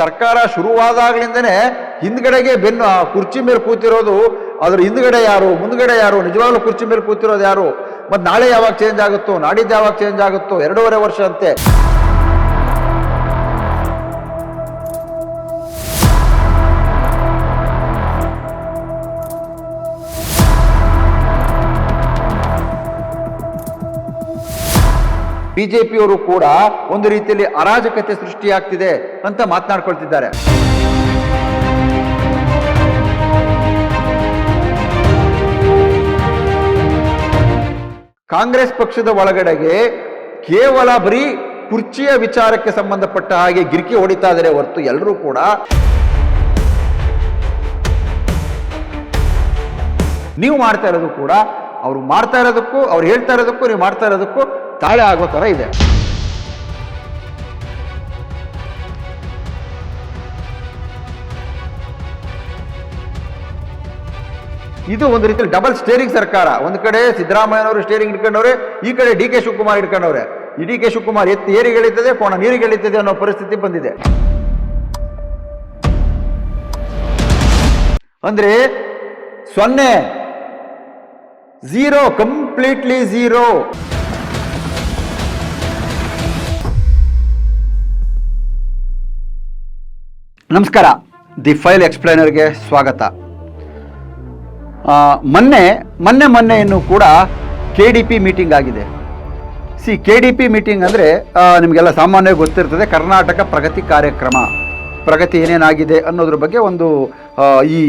ಸರ್ಕಾರ ಶುರುವಾದಾಗ್ಲಿಂದನೇ ಹಿಂದ್ಗಡೆಗೆ ಬೆನ್ನು, ಆ ಕುರ್ಚಿ ಮೇಲೆ ಕೂತಿರೋದು, ಅದ್ರ ಹಿಂದ್ಗಡೆ ಯಾರು, ಮುಂದ್ಗಡೆ ಯಾರು, ನಿಜವಾಗ್ಲೂ ಕುರ್ಚಿ ಮೇಲೆ ಕೂತಿರೋದು ಯಾರು? ಮತ್ತೆ ನಾಳೆ ಯಾವಾಗ ಚೇಂಜ್ ಆಗುತ್ತೋ, ನಾಡಿದ್ದು ಯಾವಾಗ ಚೇಂಜ್ ಆಗುತ್ತೋ, ಎರಡೂವರೆ ವರ್ಷ ಅಂತೆ. ಬಿಜೆಪಿಯವರು ಕೂಡ ಒಂದು ರೀತಿಯಲ್ಲಿ ಅರಾಜಕತೆ ಸೃಷ್ಟಿಯಾಗ್ತಿದೆ ಅಂತ ಮಾತನಾಡ್ಕೊಳ್ತಿದ್ದಾರೆ. ಕಾಂಗ್ರೆಸ್ ಪಕ್ಷದ ಒಳಗಡೆಗೆ ಕೇವಲ ಬರೀ ಕುರ್ಚಿಯ ವಿಚಾರಕ್ಕೆ ಸಂಬಂಧಪಟ್ಟ ಹಾಗೆ ಗಿರಿಕಿ ಹೊಡಿತಾ ಇದ್ದಾರೆ ಹೊರತು ಎಲ್ಲರೂ ಕೂಡ. ನೀವು ಮಾಡ್ತಾ ಇರೋದು ಕೂಡ, ಅವ್ರು ಮಾಡ್ತಾ ಇರೋದಕ್ಕೂ, ಅವ್ರು ಹೇಳ್ತಾ ಇರೋದಕ್ಕೂ, ನೀವು ಮಾಡ್ತಾ ಇರೋದಕ್ಕೂ ತಾಳೆ ಆಗೋ ಥರ ಇದೆ. ಇದು ಒಂದು ರೀತಿಯಲ್ಲಿ ಡಬಲ್ ಸ್ಟೇರಿಂಗ್ ಸರ್ಕಾರ. ಒಂದು ಕಡೆ ಸಿದ್ದರಾಮಯ್ಯನವರು ಸ್ಟೇರಿಂಗ್ ಹಿಡ್ಕೊಂಡವ್ರೆ, ಈ ಕಡೆ ಡಿ ಕೆ ಶಿವಕುಮಾರ್ ಹಿಡ್ಕೊಂಡವ್ರೆ. ಈ ಡಿ ಕೆ ಶಿವಕುಮಾರ್ ಎತ್ತಿ ಏರಿಗೆಳಿತದೆ ಕೋಣ ನೀರಿಗೆಳಿತದೆ ಅನ್ನೋ ಪರಿಸ್ಥಿತಿ ಬಂದಿದೆ. ಅಂದ್ರೆ ಸೊನ್ನೆ ಝೀರೋ ಕಂಪ್ಲೀಟ್ಲಿ ಝೀರೋ ನಮಸ್ಕಾರ. ದಿ ಫೈಲ್ ಎಕ್ಸ್ಪ್ಲೈನರ್ಗೆ ಸ್ವಾಗತ. ಮೊನ್ನೆ ಮೊನ್ನೆ ಮೊನ್ನೆ ಮೊನ್ನೆಯನ್ನು ಕೂಡ ಕೆ ಡಿ ಪಿ ಮೀಟಿಂಗ್ ಆಗಿದೆ. C, K D P meeting ಅಂದರೆ ನಿಮಗೆಲ್ಲ ಸಾಮಾನ್ಯವಾಗಿ ಗೊತ್ತಿರ್ತದೆ, ಕರ್ನಾಟಕ ಪ್ರಗತಿ ಕಾರ್ಯಕ್ರಮ. ಪ್ರಗತಿ ಏನೇನಾಗಿದೆ ಅನ್ನೋದ್ರ ಬಗ್ಗೆ ಒಂದು ಈ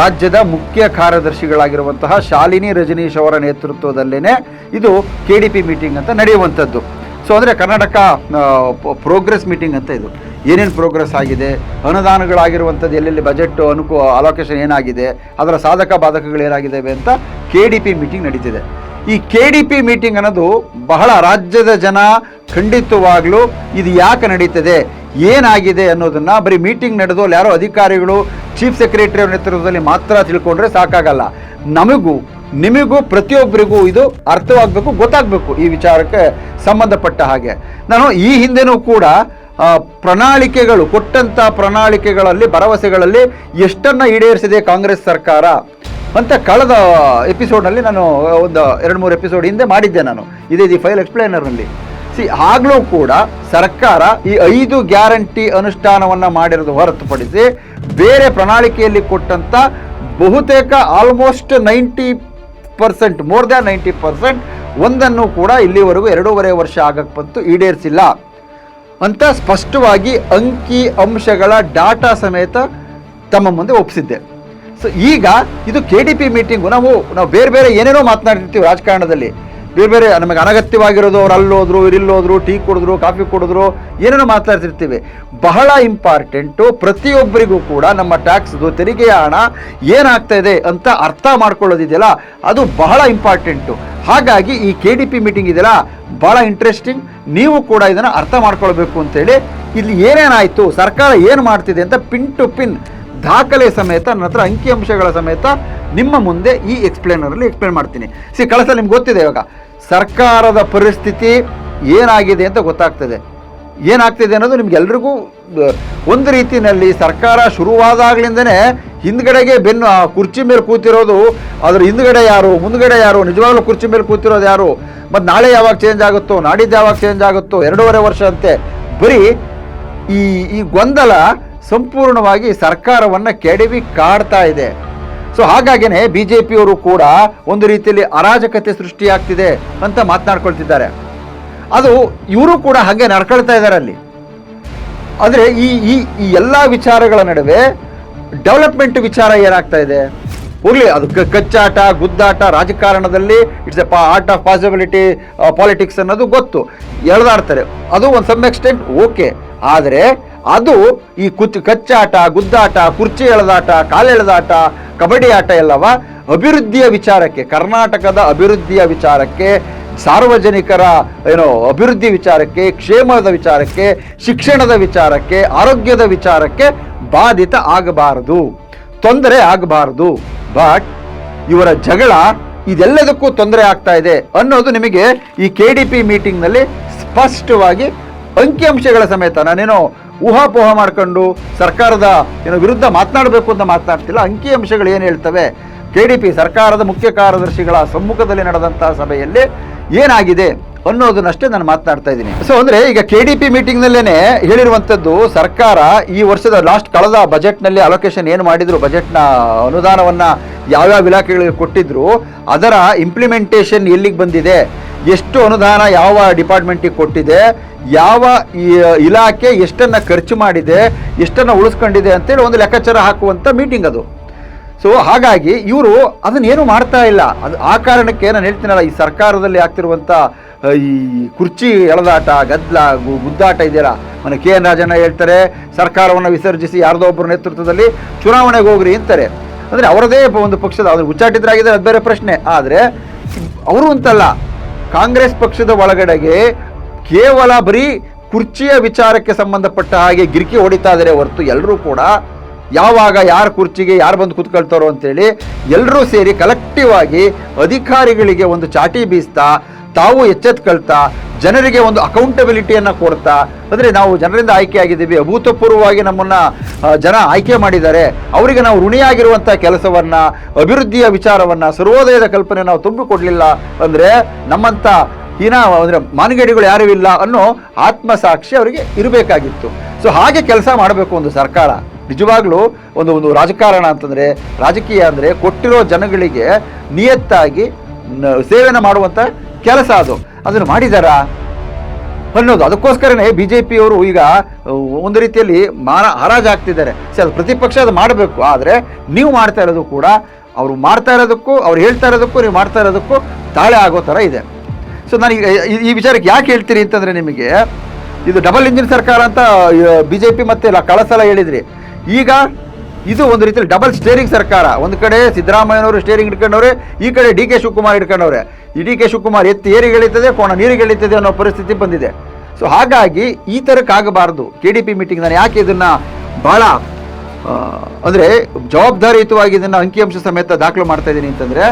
ರಾಜ್ಯದ ಮುಖ್ಯ ಕಾರ್ಯದರ್ಶಿಗಳಾಗಿರುವಂತಹ ಶಾಲಿನಿ ರಜನೀಶ್ ಅವರ ನೇತೃತ್ವದಲ್ಲೇ ಇದು ಕೆ ಡಿ ಪಿ ಮೀಟಿಂಗ್ ಅಂತ ನಡೆಯುವಂಥದ್ದು. ಸೊ, ಅಂದರೆ ಕರ್ನಾಟಕ ಪ್ರೋಗ್ರೆಸ್ ಮೀಟಿಂಗ್ ಅಂತ ಇದು. ಏನೇನು ಪ್ರೋಗ್ರೆಸ್ ಆಗಿದೆ, ಅನುದಾನಗಳಾಗಿರುವಂಥದ್ದು ಎಲ್ಲೆಲ್ಲಿ ಬಜೆಟ್ ಅನುಕೂ ಅಲೋಕೇಶನ್ ಏನಾಗಿದೆ, ಅದರ ಸಾಧಕ ಬಾಧಕಗಳು ಏನಾಗಿದ್ದಾವೆ ಅಂತ ಕೆ ಡಿ ಪಿ ಮೀಟಿಂಗ್ ನಡೀತಿದೆ. ಈ ಕೆ ಡಿ ಪಿ ಮೀಟಿಂಗ್ ಅನ್ನೋದು ಬಹಳ ರಾಜ್ಯದ ಜನ ಖಂಡಿತವಾಗ್ಲೂ ಇದು ಯಾಕೆ ನಡೀತದೆ, ಏನಾಗಿದೆ ಅನ್ನೋದನ್ನ ಬರೀ ಮೀಟಿಂಗ್ ನಡೆದು ಯಾರೋ ಅಧಿಕಾರಿಗಳು ಚೀಫ್ ಸೆಕ್ರೆಟರಿ ಅವರ ನೇತೃತ್ವದಲ್ಲಿ ಮಾತ್ರ ತಿಳ್ಕೊಂಡ್ರೆ ಸಾಕಾಗಲ್ಲ. ನಮಗೂ, ನಿಮಗೂ, ಪ್ರತಿಯೊಬ್ಬರಿಗೂ ಇದು ಅರ್ಥವಾಗಬೇಕು, ಗೊತ್ತಾಗಬೇಕು ಈ ವಿಚಾರಕ್ಕೆ ಸಂಬಂಧಪಟ್ಟ ಹಾಗೆ. ನಾನು ಈ ಹಿಂದೆನೂ ಕೂಡ ಪ್ರಣಾಳಿಕೆಗಳು ಕೊಟ್ಟಂಥ ಪ್ರಣಾಳಿಕೆಗಳಲ್ಲಿ, ಭರವಸೆಗಳಲ್ಲಿ ಎಷ್ಟನ್ನು ಈಡೇರಿಸಿದೆ ಕಾಂಗ್ರೆಸ್ ಸರ್ಕಾರ ಅಂತ ಕಳೆದ ಎಪಿಸೋಡ್ನಲ್ಲಿ ನಾನು ಒಂದು ಎರಡು ಮೂರು ಎಪಿಸೋಡ್ ಹಿಂದೆ ಮಾಡಿದ್ದೆ ನಾನು. ಇದೇ ದಿ ಫೈಲ್ ಎಕ್ಸ್ಪ್ಲೈನರ್ನಲ್ಲಿ ಸಿ ಆಗಲೂ ಕೂಡ ಸರ್ಕಾರ ಈ ಐದು ಗ್ಯಾರಂಟಿ ಅನುಷ್ಠಾನವನ್ನು ಮಾಡಿರೋದು ಹೊರತುಪಡಿಸಿ ಬೇರೆ ಪ್ರಣಾಳಿಕೆಯಲ್ಲಿ ಕೊಟ್ಟಂಥ ಬಹುತೇಕ almost ninety percent more than ninety percent ಒಂದನ್ನು ಕೂಡ ಇಲ್ಲಿವರೆಗೂ ಎರಡೂವರೆ ವರ್ಷ ಆಗಕ್ಕೆ ಬಂತು, ಈಡೇರಿಸಿಲ್ಲ. ಅಂತ ಸ್ಪಷ್ಟವಾಗಿ ಅಂಕಿ ಅಂಶಗಳ ಡಾಟಾ ಸಮೇತ ತಮ್ಮ ಮುಂದೆ ಒಪ್ಪಿಸಿದ್ದೆ ಸೊ ಈಗ ಇದು ಕೆ ಡಿ ಪಿ ಮೀಟಿಂಗು ನಾವು ನಾವು ಬೇರೆ ಬೇರೆ ಏನೇನೋ ಮಾತನಾಡಿರ್ತೀವಿ ರಾಜಕಾರಣದಲ್ಲಿ. ಬೇರೆ ಬೇರೆ ನಮಗೆ ಅನಗತ್ಯವಾಗಿರೋದು, ಅವ್ರು ಅಲ್ಲೋದ್ರು ಇರಿಲ್ಲೋದ್ರು ಟೀ ಕುಡಿದ್ರು, ಕಾಫಿ ಕುಡಿದ್ರು, ಏನೇನೋ ಮಾತಾಡ್ತಿರ್ತೀವಿ. ಬಹಳ ಇಂಪಾರ್ಟೆಂಟು ಪ್ರತಿಯೊಬ್ಬರಿಗೂ ಕೂಡ ನಮ್ಮ ಟ್ಯಾಕ್ಸ್ದು ತೆರಿಗೆಯ ಹಣ ಏನಾಗ್ತಾ ಇದೆ ಅಂತ ಅರ್ಥ ಮಾಡ್ಕೊಳ್ಳೋದಿದೆಯಲ್ಲ? ಅದು ಬಹಳ ಇಂಪಾರ್ಟೆಂಟು ಹಾಗಾಗಿ ಈ ಕೆ ಡಿ ಪಿ ಮೀಟಿಂಗ್ ಇದೆಯಲ್ಲ ಭಾಳ ಇಂಟ್ರೆಸ್ಟಿಂಗ್ ನೀವು ಕೂಡ ಇದನ್ನು ಅರ್ಥ ಮಾಡ್ಕೊಳ್ಬೇಕು ಅಂತೇಳಿ ಇಲ್ಲಿ ಏನೇನಾಯಿತು, ಸರ್ಕಾರ ಏನು ಮಾಡ್ತಿದೆ ಅಂತ ಪಿನ್ ಟು ಪಿನ್ ದಾಖಲೆ ಸಮೇತ, ನನ್ನ ಹತ್ರ ಅಂಕಿಅಂಶಗಳ ಸಮೇತ ನಿಮ್ಮ ಮುಂದೆ ಈ ಎಕ್ಸ್ಪ್ಲೇನರಲ್ಲಿ ಎಕ್ಸ್ಪ್ಲೇನ್ ಮಾಡ್ತೀನಿ. ಸಿ, ಕಳಸ, ನಿಮ್ಗೆ ಗೊತ್ತಿದೆ ಇವಾಗ. ಸರ್ಕಾರದ ಪರಿಸ್ಥಿತಿ ಏನಾಗಿದೆ ಅಂತ ಗೊತ್ತಾಗ್ತದೆ. ಏನಾಗ್ತಿದೆ ಅನ್ನೋದು ನಿಮಗೆಲ್ರಿಗೂ ಒಂದು ರೀತಿಯಲ್ಲಿ ಸರ್ಕಾರ ಶುರುವಾದಾಗ್ಲಿಂದನೇ ಹಿಂದ್ಗಡೆಗೆ ಬೆನ್ನು ಕುರ್ಚಿ ಮೇಲೆ ಕೂತಿರೋದು, ಅದ್ರ ಹಿಂದ್ಗಡೆ ಯಾರು, ಮುಂದ್ಗಡೆ ಯಾರು, ನಿಜವಾಗ್ಲೂ ಕುರ್ಚಿ ಮೇಲೆ ಕೂತಿರೋದು ಯಾರು? ಮತ್ತು ನಾಳೆ ಯಾವಾಗ ಚೇಂಜ್ ಆಗುತ್ತೋ, ನಾಡಿದ್ದು ಯಾವಾಗ ಚೇಂಜ್ ಆಗುತ್ತೋ, ಎರಡೂವರೆ ವರ್ಷ ಅಂತೆ. ಬರೀ ಈ ಈ ಗೊಂದಲ ಸಂಪೂರ್ಣವಾಗಿ ಸರ್ಕಾರವನ್ನು ಕೆಡವಿ ಕಾಡ್ತಾ ಇದೆ. ಸೊ ಹಾಗಾಗಿನೇ ಬಿ ಜೆ ಪಿಯವರು ಕೂಡ ಒಂದು ರೀತಿಯಲ್ಲಿ ಅರಾಜಕತೆ ಸೃಷ್ಟಿಯಾಗ್ತಿದೆ ಅಂತ ಮಾತನಾಡ್ಕೊಳ್ತಿದ್ದಾರೆ. ಅದು ಇವರು ಕೂಡ ಹಾಗೆ ನಡ್ಕೊಳ್ತಾ ಇದ್ದಾರೆ ಅಲ್ಲಿ. ಆದರೆ ಈ ಈ ಈ ಎಲ್ಲ ವಿಚಾರಗಳ ನಡುವೆ ಡೆವಲಪ್ಮೆಂಟ್ ವಿಚಾರ ಏನಾಗ್ತಾ ಇದೆ? ಹೋಗ್ಲಿ, ಅದು ಕಚ್ಚಾಟ, ಗುದ್ದಾಟ ರಾಜಕಾರಣದಲ್ಲಿ it's a art of possibility politics ಅನ್ನೋದು ಗೊತ್ತು. ಎಳೆದಾಡ್ತಾರೆ. ಅದು ಒಂದು ಸಮ್ ಎಕ್ಸ್ಟೆಂಟ್ ಓಕೆ ಆದರೆ ಅದು ಈ ಕುತ್, ಕಚ್ಚಾಟ, ಗುದ್ದಾಟ, ಕುರ್ಚಿ ಎಳೆದಾಟ ಕಾಲೆಳೆದಾಟ ಕಬಡ್ಡಿ ಆಟ ಎಲ್ಲವ ಅಭಿವೃದ್ಧಿಯ ವಿಚಾರಕ್ಕೆ, ಕರ್ನಾಟಕದ ಅಭಿವೃದ್ಧಿಯ ವಿಚಾರಕ್ಕೆ, ಸಾರ್ವಜನಿಕರ, ಏನೋ, ಅಭಿವೃದ್ಧಿ ವಿಚಾರಕ್ಕೆ, ಕ್ಷೇಮದ ವಿಚಾರಕ್ಕೆ, ಶಿಕ್ಷಣದ ವಿಚಾರಕ್ಕೆ, ಆರೋಗ್ಯದ ವಿಚಾರಕ್ಕೆ ಬಾಧಿತ ಆಗಬಾರದು. ತೊಂದರೆ ಆಗಬಾರದು. ಬಟ್ ಇವರ ಜಗಳ ಇದೆಲ್ಲದಕ್ಕೂ ತೊಂದರೆ ಆಗ್ತಾ ಇದೆ ಅನ್ನೋದು ನಿಮಗೆ ಈ ಕೆ ಡಿ ಪಿ ಮೀಟಿಂಗ್ನಲ್ಲಿ ಸ್ಪಷ್ಟವಾಗಿ ಅಂಕಿಅಂಶಗಳ ಸಮೇತ ನಾನೇನೋ ಊಹಾಪೋಹ ಮಾಡ್ಕೊಂಡು ಸರ್ಕಾರದ ಏನೋ ವಿರುದ್ಧ ಮಾತನಾಡಬೇಕು ಅಂತ ಮಾತನಾಡ್ತಿಲ್ಲ. ಅಂಕಿಅಂಶಗಳು ಏನು ಹೇಳ್ತವೆ? ಕೆ ಡಿ ಪಿ ಸರ್ಕಾರದ ಮುಖ್ಯ ಕಾರ್ಯದರ್ಶಿಗಳ ಸಮ್ಮುಖದಲ್ಲಿ ನಡೆದಂತಹ ಸಭೆಯಲ್ಲಿ ಏನಾಗಿದೆ ಅನ್ನೋದನ್ನಷ್ಟೇ ನಾನು ಮಾತನಾಡ್ತಾ ಇದ್ದೀನಿ. ಸೊ ಅಂದ್ರೆ ಈಗ ಕೆ ಡಿ ಪಿ ಮೀಟಿಂಗ್ನಲ್ಲೇ ಹೇಳಿರುವಂಥದ್ದು ಸರ್ಕಾರ ಈ ವರ್ಷದ ಲಾಸ್ಟ್ ಕಳೆದ ಬಜೆಟ್ನಲ್ಲಿ ಅಲೋಕೇಶನ್ ಏನು ಮಾಡಿದ್ರು? ಬಜೆಟ್ನ ಅನುದಾನವನ್ನ ಯಾವ್ಯಾವ ಇಲಾಖೆಗಳಿಗೆ ಕೊಟ್ಟಿದ್ರು, ಅದರ ಇಂಪ್ಲಿಮೆಂಟೇಷನ್ ಎಲ್ಲಿಗೆ ಬಂದಿದೆ, ಎಷ್ಟು ಅನುದಾನ ಯಾವ ಡಿಪಾರ್ಟ್ಮೆಂಟಿಗೆ ಕೊಟ್ಟಿದೆ, ಯಾವ ಇಲಾಖೆ ಎಷ್ಟನ್ನು ಖರ್ಚು ಮಾಡಿದೆ, ಎಷ್ಟನ್ನು ಉಳಿಸ್ಕೊಂಡಿದೆ ಅಂತೇಳಿ ಒಂದು ಲೆಕ್ಕಾಚಾರ ಹಾಕುವಂಥ ಮೀಟಿಂಗ್ ಅದು. ಸೊ ಹಾಗಾಗಿ ಇವರು ಅದನ್ನೇನು ಮಾಡ್ತಾ ಇಲ್ಲ. ಅದು ಆ ಕಾರಣಕ್ಕೆ ನಾನು ಹೇಳ್ತೀನಲ್ಲ, ಈ ಸರ್ಕಾರದಲ್ಲಿ ಆಗ್ತಿರುವಂಥ ಈ ಕುರ್ಚಿ ಎಳೆದಾಟ, ಗದ್ದಲ ಗುದ್ದಾಟ ಇದೆಯಲ್ಲ, ಮನೆ ಕೆ ಎನ್ ರಾಜಣ್ಣ ಹೇಳ್ತಾರೆ, ಸರ್ಕಾರವನ್ನು ವಿಸರ್ಜಿಸಿ ಯಾರದೋ ಒಬ್ಬರ ನೇತೃತ್ವದಲ್ಲಿ ಚುನಾವಣೆಗೆ ಹೋಗ್ರಿ ಅಂತಾರೆ. ಅಂದರೆ ಅವರದೇ ಒಂದು ಪಕ್ಷದ ಅವ್ರು ಉಚ್ಚಾಟಿತರಾಗಿದ್ದಾರೆ ಅದು ಬೇರೆ ಪ್ರಶ್ನೆ. ಆದರೆ, ಅವರು ಅಂತಲ್ಲ, ಕಾಂಗ್ರೆಸ್ ಪಕ್ಷದ ಒಳಗಡೆಗೆ ಕೇವಲ ಬರೀ ಕುರ್ಚಿಯ ವಿಚಾರಕ್ಕೆ ಸಂಬಂಧಪಟ್ಟ ಹಾಗೆ ಗಿರಿಕಿ ಹೊಡಿತಾ ಇದ್ದಾರೆ ಹೊರತು ಎಲ್ಲರೂ ಕೂಡ ಯಾವಾಗ ಯಾರ ಕುರ್ಚಿಗೆ ಯಾರು ಬಂದು ಕೂತ್ಕೊಳ್ತಾರೋ ಅಂತೇಳಿ ಎಲ್ಲರೂ ಸೇರಿ ಕಲೆಕ್ಟಿವ್ ಆಗಿ ಅಧಿಕಾರಿಗಳಿಗೆ ಒಂದು ಚಾಟಿ ಬೀಸ್ತಾ ತಾವು ಎಚ್ಚೆತ್ಕೊಳ್ತಾ, ಜನರಿಗೆ ಒಂದು ಅಕೌಂಟಬಿಲಿಟಿಯನ್ನು ಕೊಡ್ತಾ, ಅಂದರೆ ನಾವು ಜನರಿಂದ ಆಯ್ಕೆ ಆಗಿದ್ದೀವಿ ಅಭೂತಪೂರ್ವವಾಗಿ ನಮ್ಮನ್ನು ಜನ ಆಯ್ಕೆ ಮಾಡಿದ್ದಾರೆ. ಅವರಿಗೆ ನಾವು ಋಣಿಯಾಗಿರುವಂಥ ಕೆಲಸವನ್ನು, ಅಭಿವೃದ್ಧಿಯ ವಿಚಾರವನ್ನು, ಸರ್ವೋದಯದ ಕಲ್ಪನೆ ನಾವು ತುಂಬಿಕೊಡಲಿಲ್ಲ ಅಂದರೆ ನಮ್ಮಂಥ ಹೀನ, ಅಂದರೆ ಮಾನಗೇಡಿಗಳು ಯಾರೂ ಇಲ್ಲ ಅನ್ನೋ ಆತ್ಮಸಾಕ್ಷಿ ಅವರಿಗೆ ಇರಬೇಕಾಗಿತ್ತು. ಸೊ ಹಾಗೆ ಕೆಲಸ ಮಾಡಬೇಕು ಒಂದು ಸರ್ಕಾರ. ನಿಜವಾಗ್ಲೂ ಒಂದು ಒಂದು ರಾಜಕಾರಣ ಅಂತಂದರೆ, ರಾಜಕೀಯ ಅಂದರೆ ಕೊಟ್ಟಿರೋ ಜನಗಳಿಗೆ ನಿಯತ್ತಾಗಿ ನ- ಸೇವೆನ ಮಾಡುವಂಥ ಕೆಲಸ ಅದು. ಅದನ್ನು ಮಾಡಿದಾರ? ಅನ್ನೋದು. ಅದಕ್ಕೋಸ್ಕರನೇ ಬಿ ಜೆ ಪಿಯವರು ಈಗ ಒಂದು ರೀತಿಯಲ್ಲಿ ಮಾನ ಹರಾಜಾಗ್ತಿದ್ದಾರೆ ಸರಿ ಅದು ಪ್ರತಿಪಕ್ಷ ಅದು ಮಾಡಬೇಕು. ಆದರೆ ನೀವು ಮಾಡ್ತಾ ಇರೋದು ಕೂಡ, ಅವರು ಮಾಡ್ತಾ ಇರೋದಕ್ಕೂ, ಅವ್ರು ಹೇಳ್ತಾ ಇರೋದಕ್ಕೂ, ನೀವು ಮಾಡ್ತಾ ಇರೋದಕ್ಕೂ ತಾಳೆ ಆಗೋ ಥರ ಇದೆ. ಸೊ, ನಾನು ಈಗ, ಈ- ವಿಚಾರಕ್ಕೆ ಯಾಕೆ ಹೇಳ್ತೀರಿ ಅಂತಂದರೆ ನಿಮಗೆ, ಇದು ಡಬಲ್ ಇಂಜಿನ್ ಸರ್ಕಾರ ಅಂತ ಬಿ ಜೆ ಪಿ ಮತ್ತೆ ಕಳಸಲ ಹೇಳಿದ್ರಿ. ಈಗ ಇದು ಒಂದು ರೀತಿಯಲ್ಲಿ ಡಬಲ್ ಸ್ಟೇರಿಂಗ್ ಸರ್ಕಾರ. ಒಂದು ಕಡೆ ಸಿದ್ದರಾಮಯ್ಯನವರು ಸ್ಟೇರಿಂಗ್ ಹಿಡ್ಕೊಂಡವ್ರೆ, ಈ ಕಡೆ ಡಿ ಕೆ ಶಿವಕುಮಾರ್ ಹಿಡ್ಕೊಂಡವ್ರೆ. ಈ ಡಿ ಕೆ ಶಿವಕುಮಾರ್ ಎತ್ತಿ ಏರಿ ಎಳೀತದೆ ಕೋಣ ನೀರಿಗೆ ಎಳೀತದೆ ಅನ್ನೋ ಪರಿಸ್ಥಿತಿ ಬಂದಿದೆ. ಸೊ ಹಾಗಾಗಿ ಈ ಥರಕ್ಕಾಗಬಾರ್ದು ಕೆ ಡಿ ಪಿ ಮೀಟಿಂಗ್ ನಾನು ಯಾಕೆ ಇದನ್ನು ಭಾಳ ಅಂದರೆ ಜವಾಬ್ದಾರಿಯುತವಾಗಿ ಇದನ್ನು ಅಂಕಿಅಂಶ ಸಮೇತ ದಾಖಲು ಮಾಡ್ತಾ ಇದ್ದೀನಿ ಅಂತಂದರೆ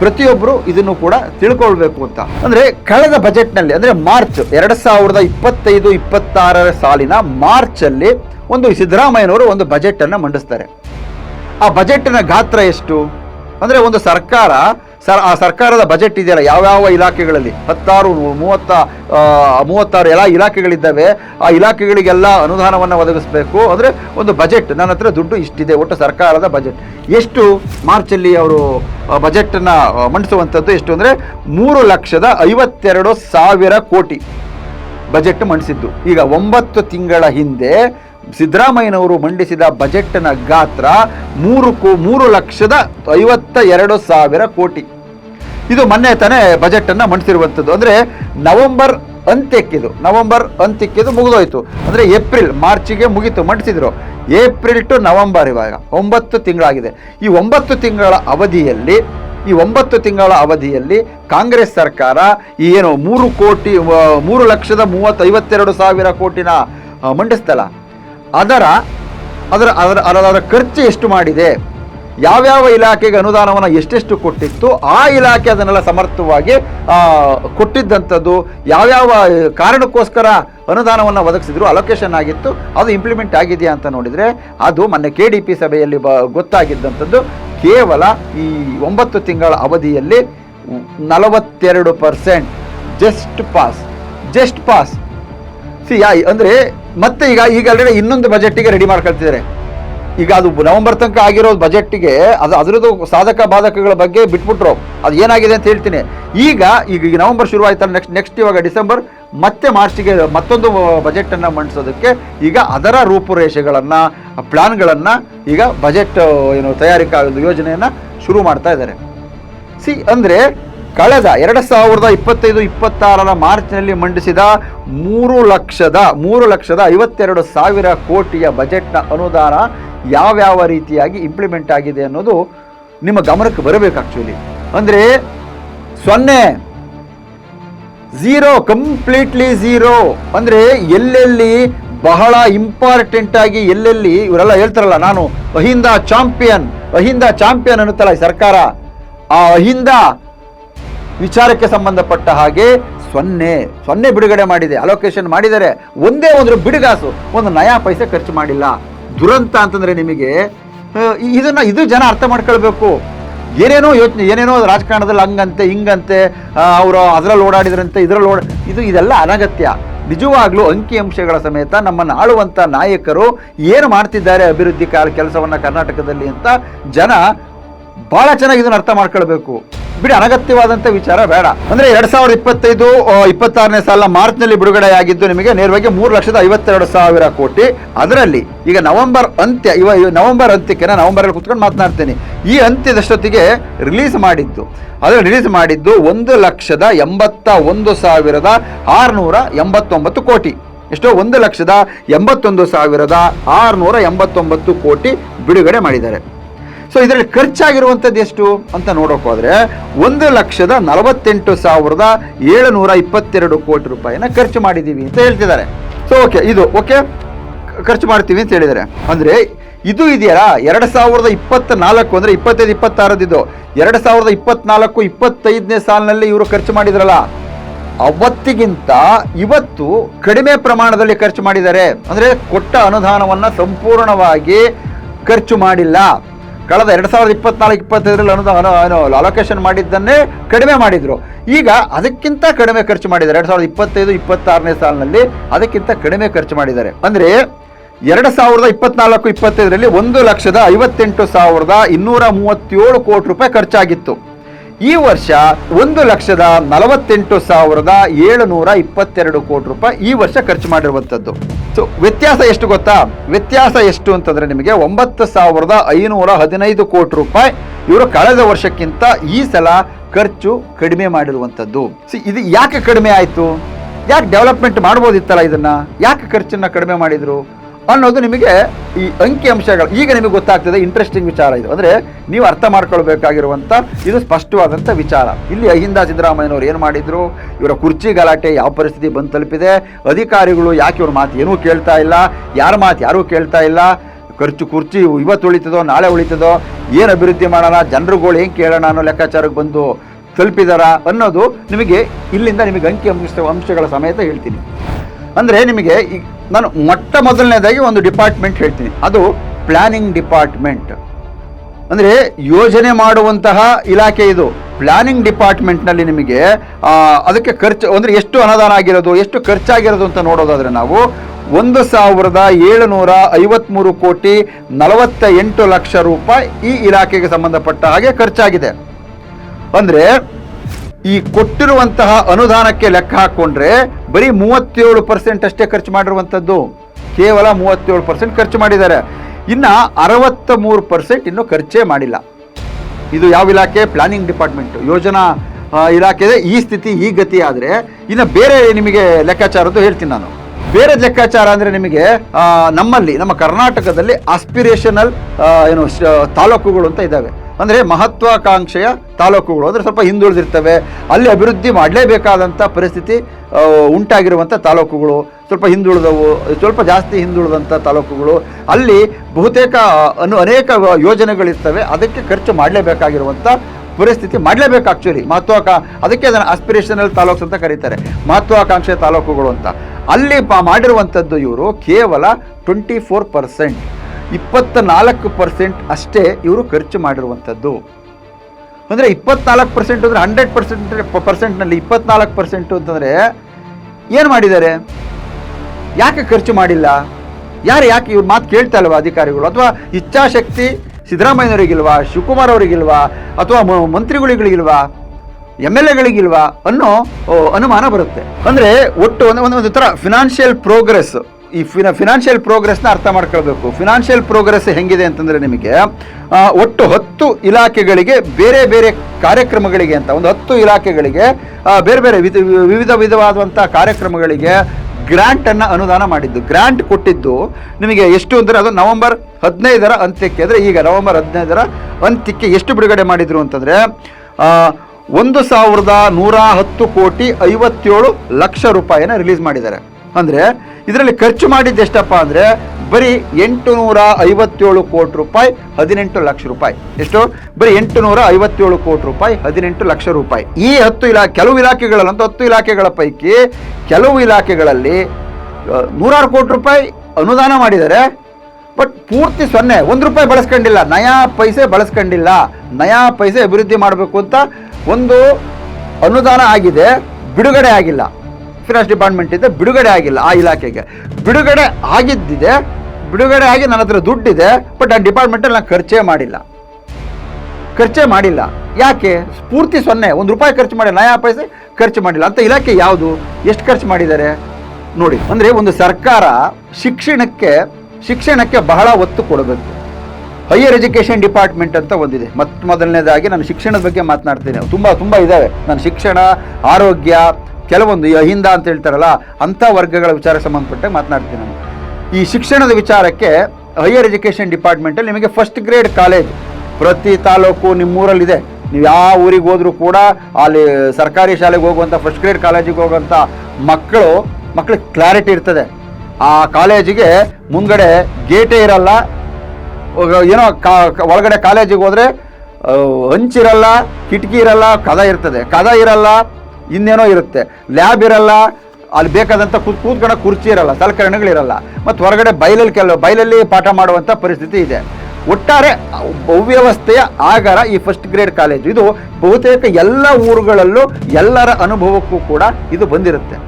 ಪ್ರತಿಯೊಬ್ಬರು ಇದನ್ನು ಕೂಡ ತಿಳ್ಕೊಳ್ಬೇಕು ಅಂತ. ಅಂದರೆ ಕಳೆದ ಬಜೆಟ್ನಲ್ಲಿ, ಅಂದರೆ ಮಾರ್ಚ್ ಎರಡು ಸಾವಿರದ ಇಪ್ಪತ್ತೈದು, ಇಪ್ಪತ್ತಾರರ ಸಾಲಿನ ಮಾರ್ಚಲ್ಲಿ ಒಂದು ಸಿದ್ದರಾಮಯ್ಯನವರು ಒಂದು ಬಜೆಟನ್ನು ಮಂಡಿಸ್ತಾರೆ. ಆ ಬಜೆಟ್ನ ಗಾತ್ರ ಎಷ್ಟು? ಅಂದರೆ ಒಂದು ಸರ್ಕಾರ, ಸರ್, ಆ ಸರ್ಕಾರದ ಬಜೆಟ್ ಇದೆಯಲ್ಲ ಯಾವ್ಯಾವ ಇಲಾಖೆಗಳಲ್ಲಿ? ಹತ್ತಾರು, ಮೂವತ್ತ ಮೂವತ್ತಾರು ಎಲ್ಲ ಇಲಾಖೆಗಳಿದ್ದಾವೆ. ಆ ಇಲಾಖೆಗಳಿಗೆಲ್ಲ ಅನುದಾನವನ್ನು ಒದಗಿಸಬೇಕು. ಅಂದರೆ ಒಂದು ಬಜೆಟ್, ನನ್ನ ಹತ್ರ ದುಡ್ಡು ಇಷ್ಟಿದೆ, ಒಟ್ಟು ಸರ್ಕಾರದ ಬಜೆಟ್. ಎಷ್ಟು ಮಾರ್ಚಲ್ಲಿ ಅವರು ಬಜೆಟನ್ನು ಮಂಡಿಸುವಂಥದ್ದು ಎಷ್ಟು ಅಂದರೆ ಮೂರು ಲಕ್ಷದ ಐವತ್ತೆರಡು ಸಾವಿರ ಕೋಟಿ ಬಜೆಟ್ ಮಂಡಿಸಿದ್ದು. ಈಗ ಒಂಬತ್ತು ತಿಂಗಳ ಹಿಂದೆ ಸಿದ್ದರಾಮಯ್ಯನವರು ಮಂಡಿಸಿದ ಬಜೆಟ್ನ ಗಾತ್ರ ಮೂರು ಕೋ ಮೂರು ಲಕ್ಷದ ಐವತ್ತ ಎರಡು ಸಾವಿರ ಕೋಟಿ. ಇದು ಮೊನ್ನೆ ತಾನೇ ಬಜೆಟನ್ನು ಮಂಡಿಸಿರುವಂಥದ್ದು. ಅಂದರೆ ನವೆಂಬರ್ ಅಂತ್ಯಕ್ಕಿದು ನವೆಂಬರ್ ಅಂತ್ಯಕ್ಕಿದು ಮುಗಿದೋಯ್ತು. ಅಂದರೆ ಏಪ್ರಿಲ್, ಮಾರ್ಚಿಗೆ ಮುಗೀತು, ಮಂಡಿಸಿದ್ರು. ಏಪ್ರಿಲ್ ಟು ನವೆಂಬರ್ ಇವಾಗ, ಒಂಬತ್ತು ತಿಂಗಳಾಗಿದೆ. ಈ ಒಂಬತ್ತು ತಿಂಗಳ ಅವಧಿಯಲ್ಲಿ, ಈ ಒಂಬತ್ತು ತಿಂಗಳ ಅವಧಿಯಲ್ಲಿ ಕಾಂಗ್ರೆಸ್ ಸರ್ಕಾರ ಈ ಏನು ಮೂರು ಕೋಟಿ, ಮೂರು ಲಕ್ಷದ ಮೂವತ್ತು ಐವತ್ತೆರಡು ಸಾವಿರ ಕೋಟಿನ ಮಂಡಿಸ್ತಲ್ಲ. ಅದರ ಅದರ ಅದರ ಅದರ ಖರ್ಚು ಎಷ್ಟು ಮಾಡಿದೆ? ಯಾವ್ಯಾವ ಇಲಾಖೆಗೆ ಅನುದಾನವನ್ನು ಎಷ್ಟೆಷ್ಟು ಕೊಟ್ಟಿತ್ತು? ಆ ಇಲಾಖೆ ಅದನ್ನೆಲ್ಲ ಸಮರ್ಥವಾಗಿ ಕೊಟ್ಟಿದ್ದಂಥದ್ದು, ಯಾವ್ಯಾವ ಕಾರಣಕ್ಕೋಸ್ಕರ ಅನುದಾನವನ್ನು ಒದಗಿಸಿದ್ರು ಅಲೋಕೇಶನ್ ಆಗಿತ್ತು, ಅದು ಇಂಪ್ಲಿಮೆಂಟ್ ಆಗಿದೆಯಾ ಅಂತ ನೋಡಿದರೆ, ಅದು ಮೊನ್ನೆ ಕೆ ಡಿ ಪಿ ಸಭೆಯಲ್ಲಿ ಬ, ಗೊತ್ತಾಗಿದ್ದಂಥದ್ದು, ಕೇವಲ ಈ ಒಂಬತ್ತು ತಿಂಗಳ ಅವಧಿಯಲ್ಲಿ ನಲವತ್ತೆರಡು percent just pass just pass C ಅಂದರೆ ಮತ್ತೆ ಈಗ ಈಗ ಆಲ್ರೆಡಿ ಇನ್ನೊಂದು ಬಜೆಟ್ಗೆ ರೆಡಿ ಮಾಡ್ಕೊಳ್ತಿದ್ದಾರೆ. ಈಗ ಅದು ನವೆಂಬರ್ ತನಕ ಆಗಿರೋ ಬಜೆಟ್ಗೆ ಅದು ಅದರದ್ದು ಸಾಧಕ ಬಾಧಕಗಳ ಬಗ್ಗೆ ಬಿಟ್ಬಿಟ್ರು. ಅದು ಏನಾಗಿದೆ ಅಂತ ಹೇಳ್ತೀನಿ. ಈಗ ಈಗ ನವೆಂಬರ್ ಶುರು ಆಯ್ತಲ್ಲ ನೆಕ್ಸ್ಟ್ ನೆಕ್ಸ್ಟ್ ಇವಾಗ ಡಿಸೆಂಬರ್, ಮತ್ತೆ ಮಾರ್ಚ್ಗೆ ಮತ್ತೊಂದು ಬಜೆಟನ್ನು ಮಂಡಿಸೋದಕ್ಕೆ ಈಗ ಅದರ ರೂಪುರೇಷೆಗಳನ್ನು ಪ್ಲ್ಯಾನ್ಗಳನ್ನು ಈಗ ಬಜೆಟ್, ಏನು, ತಯಾರಿಕಾ ಯೋಜನೆಯನ್ನು ಶುರು ಮಾಡ್ತಾ ಇದ್ದಾರೆ. ಸಿ ಅಂದರೆ ಕಳೆದ ಎರಡು ಸಾವಿರದ ಇಪ್ಪತ್ತೈದು, ಇಪ್ಪತ್ತಾರರ ಮಾರ್ಚ್ನಲ್ಲಿ ಮಂಡಿಸಿದ ಮೂರು ಲಕ್ಷದ ಮೂರು ಲಕ್ಷದ ಐವತ್ತೆರಡು ಸಾವಿರ ಕೋಟಿಯ ಬಜೆಟ್ನ ಅನುದಾನ ಯಾವ್ಯಾವ ರೀತಿಯಾಗಿ ಇಂಪ್ಲಿಮೆಂಟ್ ಆಗಿದೆ ಅನ್ನೋದು ನಿಮ್ಮ ಗಮನಕ್ಕೆ ಬರಬೇಕು ಆ್ಯಕ್ಚುಲಿ ಅಂದರೆ ಸೊನ್ನೆ ಝೀರೋ ಕಂಪ್ಲೀಟ್ಲಿ ಝೀರೋ ಅಂದರೆ ಎಲ್ಲೆಲ್ಲಿ ಬಹಳ ಇಂಪಾರ್ಟೆಂಟ್ ಆಗಿ ಎಲ್ಲೆಲ್ಲಿ, ಇವರೆಲ್ಲ ಹೇಳ್ತಾರಲ್ಲ ನಾನು, ಅಹಿಂದ ಚಾಂಪಿಯನ್ ಅಹಿಂದ ಚಾಂಪಿಯನ್ ಅನ್ನುತ್ತಲ್ಲ ಈ ಸರ್ಕಾರ, ಆ ಅಹಿಂದ ವಿಚಾರಕ್ಕೆ ಸಂಬಂಧಪಟ್ಟ ಹಾಗೆ ಸೊನ್ನೆ ಸೊನ್ನೆ ಬಿಡುಗಡೆ ಮಾಡಿದೆ ಅಲೋಕೇಶನ್ ಮಾಡಿದರೆ ಒಂದೇ ಒಂದು ಬಿಡುಗಾಸು, ಒಂದು ನಯಾ ಪೈಸೆ ಖರ್ಚು ಮಾಡಿಲ್ಲ. ದುರಂತ ಅಂತಂದ್ರೆ ನಿಮಗೆ ಇದನ್ನ ಇದು ಜನ ಅರ್ಥ ಮಾಡ್ಕೊಳ್ಬೇಕು. ಏನೇನೋ ಯೋಚನೆ, ಏನೇನೋ ರಾಜಕಾರಣದಲ್ಲಿ ಹಂಗಂತೆ, ಹಿಂಗಂತೆ ಅವರು ಅದರಲ್ಲಿ ಓಡಾಡಿದ್ರಂತೆ, ಇದರಲ್ಲಿ ಓಡ ಇದು ಇದೆಲ್ಲ ಅನಗತ್ಯ. ನಿಜವಾಗ್ಲೂ ಅಂಕಿಅಂಶಗಳ ಸಮೇತ ನಮ್ಮನ್ನು ಆಳುವಂಥ ನಾಯಕರು ಏನು ಮಾಡ್ತಿದ್ದಾರೆ ಅಭಿವೃದ್ಧಿ ಕಾಲ ಕೆಲಸವನ್ನು ಕರ್ನಾಟಕದಲ್ಲಿ ಅಂತ ಜನ ಭಾಳ ಚೆನ್ನಾಗಿ ಇದನ್ನು ಅರ್ಥ ಮಾಡ್ಕೊಳ್ಬೇಕು. ಬಿಡಿ ಅನಗತ್ಯವಾದಂಥ ವಿಚಾರ ಬೇಡ. ಅಂದ್ರೆ ಎರಡು ಸಾವಿರದ ಇಪ್ಪತ್ತೈದು ಇಪ್ಪತ್ತಾರನೇ ಸಾಲ ಮಾರ್ಚ್ನಲ್ಲಿ ಬಿಡುಗಡೆಯಾಗಿದ್ದು ನಿಮಗೆ ನೇರವಾಗಿ ಮೂರು ಲಕ್ಷದ ಐವತ್ತೆರಡು ಸಾವಿರ ಕೋಟಿ. ಅದರಲ್ಲಿ ಈಗ ನವೆಂಬರ್ ಅಂತ್ಯ, ಇವ, ಇವ- ನವೆಂಬರ್ ಅಂತ್ಯಕ್ಕೆ ನಾನು ನವೆಂಬರಲ್ಲಿ ಕುತ್ಕೊಂಡು ಮಾತನಾಡ್ತೇನೆ. ಈ ಅಂತ್ಯದಷ್ಟೊತ್ತಿಗೆ ರಿಲೀಸ್ ಮಾಡಿದ್ದು. ಅದನ್ನು ರಿಲೀಸ್ ಮಾಡಿದ್ದು ಒಂದು ಲಕ್ಷದ ಎಂಬತ್ತ ಒಂದು ಸಾವಿರದ ಆರುನೂರ ಎಂಬತ್ತೊಂಬತ್ತು ಕೋಟಿ. ಎಷ್ಟೋ, ಒಂದು ಲಕ್ಷದ ಎಂಬತ್ತೊಂದು ಸಾವಿರದ ಆರುನೂರ ಎಂಬತ್ತೊಂಬತ್ತು ಕೋಟಿ ಬಿಡುಗಡೆ ಮಾಡಿದ್ದಾರೆ. ಸೊ ಇದರಲ್ಲಿ ಖರ್ಚಾಗಿರುವಂಥದ್ದು ಎಷ್ಟು ಅಂತ ನೋಡೋಕೆ ಹೋದರೆ ಒಂದು ಲಕ್ಷದ ನಲವತ್ತೆಂಟು ಸಾವಿರದ ಏಳುನೂರ ಇಪ್ಪತ್ತೆರಡು ಕೋಟಿ ರೂಪಾಯಿನ ಖರ್ಚು ಮಾಡಿದ್ದೀವಿ ಅಂತ ಹೇಳ್ತಿದ್ದಾರೆ. ಸೊ ಓಕೆ ಇದು ಓಕೆ ಖರ್ಚು ಮಾಡ್ತೀವಿ ಅಂತ ಹೇಳಿದ್ದಾರೆ. ಅಂದರೆ, ಇದು ಇದೆಯಲ್ಲ, ಎರಡು ಸಾವಿರದ ಇಪ್ಪತ್ತ್ನಾಲ್ಕು ಅಂದರೆ ಇಪ್ಪತ್ತೈದು ಇಪ್ಪತ್ತಾರದಿದ್ದು ಎರಡು ಸಾವಿರದ ಇಪ್ಪತ್ನಾಲ್ಕು, ಇಪ್ಪತ್ತೈದನೇ ಸಾಲಿನಲ್ಲಿ ಇವರು ಖರ್ಚು ಮಾಡಿದ್ರಲ್ಲ. ಅವತ್ತಿಗಿಂತ ಇವತ್ತು ಕಡಿಮೆ ಪ್ರಮಾಣದಲ್ಲಿ ಖರ್ಚು ಮಾಡಿದ್ದಾರೆ. ಅಂದರೆ, ಕೊಟ್ಟ ಅನುದಾನವನ್ನು ಸಂಪೂರ್ಣವಾಗಿ ಖರ್ಚು ಮಾಡಿಲ್ಲ. ಕಳೆದ ಎರಡು ಸಾವಿರದ ಇಪ್ಪತ್ನಾಲ್ಕು, ಇಪ್ಪತ್ತೈದರಲ್ಲಿ ಅನುದಾನ ಅಲೋಕೇಶನ್ ಮಾಡಿದ್ದನ್ನೇ ಕಡಿಮೆ ಮಾಡಿದರು. ಈಗ ಅದಕ್ಕಿಂತ ಕಡಿಮೆ ಖರ್ಚು ಮಾಡಿದ್ದಾರೆ. ಎರಡು ಸಾವಿರದ ಇಪ್ಪತ್ತೈದು, ಇಪ್ಪತ್ತಾರನೇ ಸಾಲಿನಲ್ಲಿ ಅದಕ್ಕಿಂತ ಕಡಿಮೆ ಖರ್ಚು ಮಾಡಿದ್ದಾರೆ. ಅಂದರೆ ಎರಡು ಸಾವಿರದ ಇಪ್ಪತ್ನಾಲ್ಕು, ಇಪ್ಪತ್ತೈದರಲ್ಲಿ ಒಂದು ಲಕ್ಷದ ಐವತ್ತೆಂಟು ಸಾವಿರದ ಇನ್ನೂರ ಮೂವತ್ತೇಳು ಕೋಟಿ ರೂಪಾಯಿ ಖರ್ಚಾಗಿತ್ತು. ಈ ವರ್ಷ ಒಂದು ಲಕ್ಷದ ನಲವತ್ತೆಂಟು ಸಾವಿರದ ಏಳುನೂರ ಇಪ್ಪತ್ತೆರಡು ಕೋಟಿ ರೂಪಾಯಿ ಈ ವರ್ಷ ಖರ್ಚು ಮಾಡಿರುವಂಥದ್ದು. ಸೊ ವ್ಯತ್ಯಾಸ ಎಷ್ಟು ಗೊತ್ತಾ? ವ್ಯತ್ಯಾಸ ಎಷ್ಟು ಅಂತಂದ್ರೆ ನಿಮಗೆ ಒಂಬತ್ತು ಸಾವಿರದ ಐನೂರ ಹದಿನೈದು ಕೋಟಿ ರೂಪಾಯಿ ಇವರು ಕಳೆದ ವರ್ಷಕ್ಕಿಂತ ಈ ಸಲ ಖರ್ಚು ಕಡಿಮೆ ಮಾಡಿರುವಂಥದ್ದು. ಸೊ ಇದು ಯಾಕೆ ಕಡಿಮೆ ಆಯಿತು? ಯಾಕೆ ಡೆವಲಪ್ಮೆಂಟ್ ಮಾಡ್ಬೋದಿತ್ತಲ್ಲ ಇದನ್ನ? ಯಾಕೆ ಖರ್ಚನ್ನ ಕಡಿಮೆ ಮಾಡಿದ್ರು? ಅನ್ನೋದು ನಿಮಗೆ ಈ ಅಂಕಿ ಅಂಶಗಳು. ಈಗ ನಿಮಗೆ ಗೊತ್ತಾಗ್ತದೆ ಇಂಟ್ರೆಸ್ಟಿಂಗ್ ವಿಚಾರ ಇದು. ಅಂದರೆ ನೀವು ಅರ್ಥ ಮಾಡ್ಕೊಳ್ಬೇಕಾಗಿರುವಂಥ ಇದು ಸ್ಪಷ್ಟವಾದಂಥ ವಿಚಾರ. ಇಲ್ಲಿ ಅಹಿಂದ ಸಿದ್ದರಾಮಯ್ಯನವರು ಏನು ಮಾಡಿದರು? ಇವರ ಕುರ್ಚಿ ಗಲಾಟೆ ಯಾವ ಪರಿಸ್ಥಿತಿ ಬಂದು ತಲುಪಿದೆ? ಅಧಿಕಾರಿಗಳು ಯಾಕೆ ಇವ್ರ ಮಾತು ಏನೂ ಕೇಳ್ತಾ ಇಲ್ಲ? ಯಾರ ಮಾತು ಯಾರೂ ಕೇಳ್ತಾ ಇಲ್ಲ? ಖರ್ಚು ಕುರ್ಚಿ ಇವತ್ತು ಉಳಿತದೋ, ನಾಳೆ ಉಳಿತದೋ? ಏನು ಅಭಿವೃದ್ಧಿ ಮಾಡೋಣ? ಜನರುಗಳು ಏನು ಕೇಳೋಣ ಅನ್ನೋ ಲೆಕ್ಕಾಚಾರಕ್ಕೆ ಬಂದು ತಲುಪಿದಾರ ಅನ್ನೋದು ನಿಮಗೆ ಇಲ್ಲಿಂದ ನಿಮಗೆ ಅಂಕಿ ಅಂಶ ಅಂಶಗಳ ಸಮೇತ ಹೇಳ್ತೀನಿ. ಅಂದರೆ ನಿಮಗೆ ನಾನು ಮೊಟ್ಟ ಮೊದಲನೇದಾಗಿ ಒಂದು ಡಿಪಾರ್ಟ್ಮೆಂಟ್ ಹೇಳ್ತೀನಿ. ಅದು ಪ್ಲಾನಿಂಗ್ ಡಿಪಾರ್ಟ್ಮೆಂಟ್ ಅಂದರೆ ಯೋಜನೆ ಮಾಡುವಂತಹ ಇಲಾಖೆ ಇದು. ಪ್ಲಾನಿಂಗ್ ಡಿಪಾರ್ಟ್ಮೆಂಟ್ನಲ್ಲಿ ನಿಮಗೆ ಅದಕ್ಕೆ ಖರ್ಚು, ಅಂದರೆ ಎಷ್ಟು ಅನುದಾನ ಆಗಿರೋದು, ಎಷ್ಟು ಖರ್ಚಾಗಿರೋದು ಅಂತ ನೋಡೋದಾದರೆ ನಾವು ಒಂದು ಸಾವಿರದ ಏಳುನೂರ ಐವತ್ತ್ಮೂರು ಕೋಟಿ ನಲವತ್ತ ಎಂಟು ಲಕ್ಷ ರೂಪಾಯಿ ಈ ಇಲಾಖೆಗೆ ಸಂಬಂಧಪಟ್ಟ ಹಾಗೆ ಖರ್ಚಾಗಿದೆ. ಅಂದರೆ ಈ ಕೊಟ್ಟಿರುವಂತಹ ಅನುದಾನಕ್ಕೆ ಲೆಕ್ಕ ಹಾಕೊಂಡ್ರೆ ಬರೀ ಮೂವತ್ತೇಳು ಪರ್ಸೆಂಟ್ ಅಷ್ಟೇ ಖರ್ಚು ಮಾಡಿರುವಂಥದ್ದು. ಕೇವಲ ಮೂವತ್ತೇಳು ಪರ್ಸೆಂಟ್ ಖರ್ಚು ಮಾಡಿದ್ದಾರೆ. ಇನ್ನು ಅರವತ್ತ ಮೂರು ಪರ್ಸೆಂಟ್ ಇನ್ನೂ ಖರ್ಚೇ ಮಾಡಿಲ್ಲ. ಇದು ಯಾವ ಇಲಾಖೆ? ಪ್ಲಾನಿಂಗ್ ಡಿಪಾರ್ಟ್ಮೆಂಟ್ ಯೋಜನಾ ಇಲಾಖೆ ಈ ಸ್ಥಿತಿ, ಈ ಗತಿ ಆದರೆ ಇನ್ನು ಬೇರೆ ನಿಮಗೆ ಲೆಕ್ಕಾಚಾರದ್ದು ಹೇಳ್ತೀನಿ ನಾನು. ಬೇರೆ ಲೆಕ್ಕಾಚಾರ ಅಂದರೆ ನಿಮಗೆ ನಮ್ಮಲ್ಲಿ, ನಮ್ಮ ಕರ್ನಾಟಕದಲ್ಲಿ ಆಸ್ಪಿರೇಷನಲ್ ಏನು ತಾಲೂಕುಗಳು ಅಂತ ಇದ್ದಾವೆ. ಅಂದರೆ ಮಹತ್ವಾಕಾಂಕ್ಷೆಯ ತಾಲೂಕುಗಳು. ಅಂದರೆ ಸ್ವಲ್ಪ ಹಿಂದುಳಿದಿರ್ತವೆ. ಅಲ್ಲಿ ಅಭಿವೃದ್ಧಿ ಮಾಡಲೇಬೇಕಾದಂಥ ಪರಿಸ್ಥಿತಿ ಉಂಟಾಗಿರುವಂಥ ತಾಲೂಕುಗಳು. ಸ್ವಲ್ಪ ಹಿಂದುಳಿದವು, ಸ್ವಲ್ಪ ಜಾಸ್ತಿ ಹಿಂದುಳಿದಂಥ ತಾಲೂಕುಗಳು. ಅಲ್ಲಿ ಬಹುತೇಕ ಅನು ಅನೇಕ ಯೋಜನೆಗಳಿರ್ತವೆ. ಅದಕ್ಕೆ ಖರ್ಚು ಮಾಡಲೇಬೇಕಾಗಿರುವಂಥ ಪರಿಸ್ಥಿತಿ ಮಾಡಲೇಬೇಕು ಆ್ಯಕ್ಚುಲಿ ಮಹತ್ವಾಕ, ಅದಕ್ಕೆ ಅದನ್ನು ಆಸ್ಪಿರೇಷನಲ್ ತಾಲೂಕ್ಸ್ ಅಂತ ಕರೀತಾರೆ. ಮಹತ್ವಾಕಾಂಕ್ಷೆ ತಾಲೂಕುಗಳು ಅಂತ. ಅಲ್ಲಿ ಮಾಡಿರುವಂಥದ್ದು ಇವರು ಕೇವಲ ಟ್ವೆಂಟಿ ಫೋರ್ ಪರ್ಸೆಂಟ್ ಇಪ್ಪತ್ತ ನಾಲ್ಕು ಪರ್ಸೆಂಟ್ ಅಷ್ಟೇ ಇವರು ಖರ್ಚು ಮಾಡಿರುವಂಥದ್ದು. ಅಂದರೆ ಇಪ್ಪತ್ನಾಲ್ಕು ಪರ್ಸೆಂಟ್ ಅಂದರೆ ಹಂಡ್ರೆಡ್ ಪರ್ಸೆಂಟ್ ಪರ್ಸೆಂಟ್ನಲ್ಲಿ ಇಪ್ಪತ್ನಾಲ್ಕು ಪರ್ಸೆಂಟು ಅಂತಂದರೆ ಏನು ಮಾಡಿದ್ದಾರೆ? ಯಾಕೆ ಖರ್ಚು ಮಾಡಿಲ್ಲ? ಯಾರು ಯಾಕೆ ಇವ್ರ ಮಾತು ಕೇಳ್ತಾ ಇಲ್ವಾ ಅಧಿಕಾರಿಗಳು? ಅಥವಾ ಇಚ್ಛಾಶಕ್ತಿ ಸಿದ್ದರಾಮಯ್ಯನವರಿಗಿಲ್ವಾ, ಶಿವಕುಮಾರ್ ಅವರಿಗಿಲ್ವಾ, ಅಥವಾ ಮಂತ್ರಿಗಳಿಗಳಿಗಿಲ್ವಾ ಎಂ ಎಲ್ ಎಗಳಿಗಿಲ್ವಾ ಅನ್ನೋ ಅನುಮಾನ ಬರುತ್ತೆ. ಅಂದರೆ ಒಟ್ಟು ಒಂದು ಒಂದು ಥರ ಫಿನಾನ್ಷಿಯಲ್ ಪ್ರೋಗ್ರೆಸ್ ಈ ಫಿನ ಫಿನಾನ್ಷಿಯಲ್ ಪ್ರೋಗ್ರೆಸ್ನ ಅರ್ಥ ಮಾಡ್ಕೊಳ್ಬೇಕು. ಫಿನಾನ್ಷಿಯಲ್ ಪ್ರೋಗ್ರೆಸ್ ಹೆಂಗಿದೆ ಅಂತಂದರೆ ನಿಮಗೆ ಒಟ್ಟು ಹತ್ತು ಇಲಾಖೆಗಳಿಗೆ ಬೇರೆ ಬೇರೆ ಕಾರ್ಯಕ್ರಮಗಳಿಗೆ ಅಂತ, ಒಂದು ಹತ್ತು ಇಲಾಖೆಗಳಿಗೆ ಬೇರೆ ಬೇರೆ ವಿಧ ವಿವಿಧ ವಿಧವಾದಂಥ ಕಾರ್ಯಕ್ರಮಗಳಿಗೆ ಗ್ರ್ಯಾಂಟನ್ನು ಅನುದಾನ ಮಾಡಿದ್ದು. ಗ್ರ್ಯಾಂಟ್ ಕೊಟ್ಟಿದ್ದು ನಿಮಗೆ ಎಷ್ಟು ಅಂದರೆ ಅದು ನವಂಬರ್ ಹದಿನೈದರ ಅಂತ್ಯಕ್ಕೆ, ಅಂದರೆ ಈಗ ನವಂಬರ್ ಹದಿನೈದರ ಅಂತ್ಯಕ್ಕೆ ಎಷ್ಟು ಬಿಡುಗಡೆ ಮಾಡಿದರು ಅಂತಂದರೆ ಒಂದು ಸಾವಿರದ ನೂರ ಹತ್ತು ಕೋಟಿ ಐವತ್ತೇಳು ಲಕ್ಷ ರೂಪಾಯಿನ ರಿಲೀಸ್ ಮಾಡಿದ್ದಾರೆ. ಅಂದರೆ ಇದರಲ್ಲಿ ಖರ್ಚು ಮಾಡಿದ್ದು ಎಷ್ಟಪ್ಪ ಅಂದರೆ ಬರೀ ಎಂಟು ನೂರ ಐವತ್ತೇಳು ಕೋಟಿ ರೂಪಾಯಿ ಹದಿನೆಂಟು ಲಕ್ಷ ರೂಪಾಯಿ. ಎಷ್ಟು? ಬರೀ ಎಂಟು ನೂರ ಐವತ್ತೇಳು ಕೋಟಿ ರೂಪಾಯಿ ಹದಿನೆಂಟು ಲಕ್ಷ ರೂಪಾಯಿ. ಈ ಹತ್ತು ಇಲಾ, ಕೆಲವು ಇಲಾಖೆಗಳಲ್ಲಂತೂ ಹತ್ತು ಇಲಾಖೆಗಳ ಪೈಕಿ ಕೆಲವು ಇಲಾಖೆಗಳಲ್ಲಿ ನೂರಾರು ಕೋಟಿ ರೂಪಾಯಿ ಅನುದಾನ ಮಾಡಿದ್ದಾರೆ. ಬಟ್ ಪೂರ್ತಿ ಸೊನ್ನೆ, ಒಂದು ರೂಪಾಯಿ ಬಳಸ್ಕೊಂಡಿಲ್ಲ. ನಯಾ ಪೈಸೆ ಬಳಸ್ಕೊಂಡಿಲ್ಲ. ನಯಾ ಪೈಸೆ ಅಭಿವೃದ್ಧಿ ಮಾಡಬೇಕು ಅಂತ ಒಂದು ಅನುದಾನ ಆಗಿದೆ. ಬಿಡುಗಡೆ ಆಗಿಲ್ಲ. ಫಿನಾನ್ಸ್ ಡಿಪಾರ್ಟ್ಮೆಂಟಿಂದ ಬಿಡುಗಡೆ ಆಗಿಲ್ಲ ಆ ಇಲಾಖೆಗೆ. ಬಿಡುಗಡೆ ಆಗಿದ್ದಿದೆ, ಬಿಡುಗಡೆ ಆಗಿ ನನ್ನ ಹತ್ರ ದುಡ್ಡಿದೆ ಬಟ್ ಆ ಡಿಪಾರ್ಟ್ಮೆಂಟಲ್ಲಿ ನಾನು ಖರ್ಚೇ ಮಾಡಿಲ್ಲ. ಖರ್ಚೇ ಮಾಡಿಲ್ಲ. ಯಾಕೆ? ಪೂರ್ತಿ ಸೊನ್ನೆ. ಒಂದು ರೂಪಾಯಿ ಖರ್ಚು ಮಾಡಿಲ್ಲ ನಯಾ ಪೈಸೆ ಖರ್ಚು ಮಾಡಿಲ್ಲ. ಅಂತ ಇಲಾಖೆ ಯಾವುದು? ಎಷ್ಟು ಖರ್ಚು ಮಾಡಿದ್ದಾರೆ? ನೋಡಿ, ಅಂದರೆ ಒಂದು ಸರ್ಕಾರ ಶಿಕ್ಷಣಕ್ಕೆ ಶಿಕ್ಷಣಕ್ಕೆ ಬಹಳ ಒತ್ತು ಕೊಡಬೇಕು. ಹೈಯರ್ ಎಜುಕೇಷನ್ ಡಿಪಾರ್ಟ್ಮೆಂಟ್ ಅಂತ ಒಂದಿದೆ. ಮತ್ತೆ ಮೊದಲನೇದಾಗಿ ನಾನು ಶಿಕ್ಷಣದ ಬಗ್ಗೆ ಮಾತನಾಡ್ತೇನೆ. ತುಂಬ ತುಂಬ ಇದ್ದಾವೆ ನಾನು ಶಿಕ್ಷಣ, ಆರೋಗ್ಯ ಕೆಲವೊಂದು ಅಹಿಂದ ಅಂತ ಹೇಳ್ತಾರಲ್ಲ, ಅಂಥ ವರ್ಗಗಳ ವಿಚಾರ ಸಂಬಂಧಪಟ್ಟ ಮಾತನಾಡ್ತೀನಿ ನಾನು. ಈ ಶಿಕ್ಷಣದ ವಿಚಾರಕ್ಕೆ ಹೈಯರ್ ಎಜುಕೇಷನ್ ಡಿಪಾರ್ಟ್ಮೆಂಟಲ್ಲಿ ನಿಮಗೆ ಫಸ್ಟ್ ಗ್ರೇಡ್ ಕಾಲೇಜ್ ಪ್ರತಿ ತಾಲೂಕು ನಿಮ್ಮೂರಲ್ಲಿದೆ. ನೀವು ಯಾವ ಊರಿಗೆ ಹೋದರೂ ಕೂಡ ಅಲ್ಲಿ ಸರ್ಕಾರಿ ಶಾಲೆಗೆ ಹೋಗುವಂಥ ಫಸ್ಟ್ ಗ್ರೇಡ್ ಕಾಲೇಜಿಗೆ ಹೋಗುವಂಥ ಮಕ್ಕಳು ಮಕ್ಕಳಿಗೆ ಕ್ಲಾರಿಟಿ ಇರ್ತದೆ. ಆ ಕಾಲೇಜಿಗೆ ಮುಂದ್ಗಡೆ ಗೇಟೇ ಇರಲ್ಲ. ಏನೋ ಕ- ಒಳಗಡೆ ಕಾಲೇಜಿಗೆ ಹೋದರೆ ಹಂಚಿರಲ್ಲ ಕಿಟಕಿ ಇರಲ್ಲ, ಕದ ಇರ್ತದೆ. ಕದ ಇರಲ್ಲ ಇನ್ನೇನೋ ಇರುತ್ತೆ. ಲ್ಯಾಬ್ ಇರಲ್ಲ, ಅಲ್ಲಿ ಬೇಕಾದಂಥ ಕೂತ್ ಕೂತ್ಕೊಂಡ ಕುರ್ಚಿ ಇರಲ್ಲ, ಸಲಕರಣೆಗಳಿರಲ್ಲ. ಮತ್ತು ಹೊರಗಡೆ ಬಯಲಲ್ಲಿ ಕೆಲವು, ಬಯಲಲ್ಲಿ ಪಾಠ ಮಾಡುವಂಥ ಪರಿಸ್ಥಿತಿ ಇದೆ. ಒಟ್ಟಾರೆ ಅವ್ಯವಸ್ಥೆಯ ಆಗರ ಈ ಫಸ್ಟ್ ಗ್ರೇಡ್ ಕಾಲೇಜು ಇದು ಬಹುತೇಕ ಎಲ್ಲ ಊರುಗಳಲ್ಲೂ ಎಲ್ಲರ ಅನುಭವಕ್ಕೂ ಕೂಡ ಇದು ಬಂದಿರುತ್ತೆ.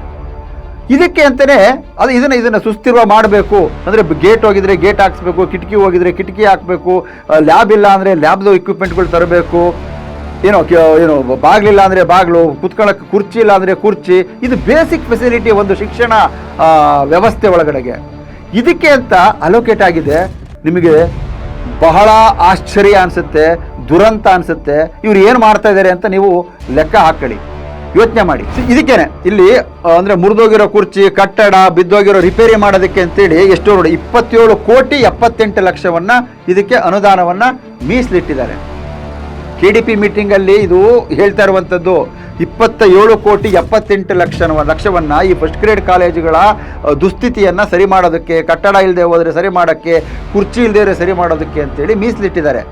ಇದಕ್ಕೆ ಅಂತಲೇ ಅದು ಇದನ್ನು ಇದನ್ನು ಸುಸ್ಥಿರ ಮಾಡಬೇಕು. ಅಂದರೆ ಗೇಟ್ ಹೋಗಿದ್ರೆ ಗೇಟ್ ಹಾಕ್ಸ್ಬೇಕು, ಕಿಟಕಿ ಹೋಗಿದ್ರೆ ಕಿಟಕಿ ಹಾಕಬೇಕು ಲ್ಯಾಬ್ ಇಲ್ಲ ಅಂದರೆ ಲ್ಯಾಬ್ದು ಇಕ್ವಿಪ್ಮೆಂಟ್ಗಳು ತರಬೇಕು. ಏನೋ ಏನು ಬಾಗಿಲಿಲ್ಲ ಅಂದರೆ ಬಾಗಿಲು ಕುತ್ಕೊಳ್ಳೋಕೆ ಕುರ್ಚಿ ಇಲ್ಲ ಅಂದರೆ ಕುರ್ಚಿ. ಇದು ಬೇಸಿಕ್ ಫೆಸಿಲಿಟಿ ಒಂದು ಶಿಕ್ಷಣ ವ್ಯವಸ್ಥೆ ಒಳಗಡೆಗೆ. ಇದಕ್ಕೆ ಅಂತ ಅಲೋಕೇಟ್ ಆಗಿದೆ. ನಿಮಗೆ ಬಹಳ ಆಶ್ಚರ್ಯ ಅನಿಸುತ್ತೆ, ದುರಂತ ಅನಿಸುತ್ತೆ. ಇವ್ರು ಏನು ಮಾಡ್ತಾ ಇದ್ದಾರೆ ಅಂತ ನೀವು ಲೆಕ್ಕ ಹಾಕ್ಕೊಳ್ಳಿ. ಯೋಚನೆ ಮಾಡಿ. ಇದಕ್ಕೇನೆ. ಇಲ್ಲಿ ಅಂದ್ರೆ ಮುರಿದೋಗಿರೋ ಕುರ್ಚಿ, ಕಟ್ಟಡ, ಬಿದ್ದೋಗಿರೋ ರಿಪೇರಿ ಮಾಡೋದಕ್ಕೆ ಅಂತೇಳಿ ಎಷ್ಟೋ ನೋಡಿ ಇಪ್ಪತ್ತೇಳು ಕೋಟಿ ಎಪ್ಪತ್ತೆಂಟು ಲಕ್ಷವನ್ನು ಇದಕ್ಕೆ ಅನುದಾನವನ್ನು ಮೀಸಲಿಟ್ಟಿದ್ದಾರೆ. ಕೆ ಡಿ ಪಿ ಮೀಟಿಂಗಲ್ಲಿ ಇದು ಹೇಳ್ತಾ ಇರುವಂಥದ್ದು ಇಪ್ಪತ್ತ ಏಳು ಕೋಟಿ ಎಪ್ಪತ್ತೆಂಟು ಲಕ್ಷ ಲಕ್ಷವನ್ನು ಈ ಫಸ್ಟ್ ಗ್ರೇಡ್ ಕಾಲೇಜುಗಳ ದುಸ್ಥಿತಿಯನ್ನು ಸರಿ ಮಾಡೋದಕ್ಕೆ, ಕಟ್ಟಡ ಇಲ್ಲದೆ ಹೋದರೆ ಸರಿ ಮಾಡೋಕ್ಕೆ, ಕುರ್ಚಿ ಇಲ್ಲದೆ ಹೋದರೆ ಸರಿ ಮಾಡೋದಕ್ಕೆ ಅಂತೇಳಿ ಮೀಸಲಿಟ್ಟಿದ್ದಾರೆ.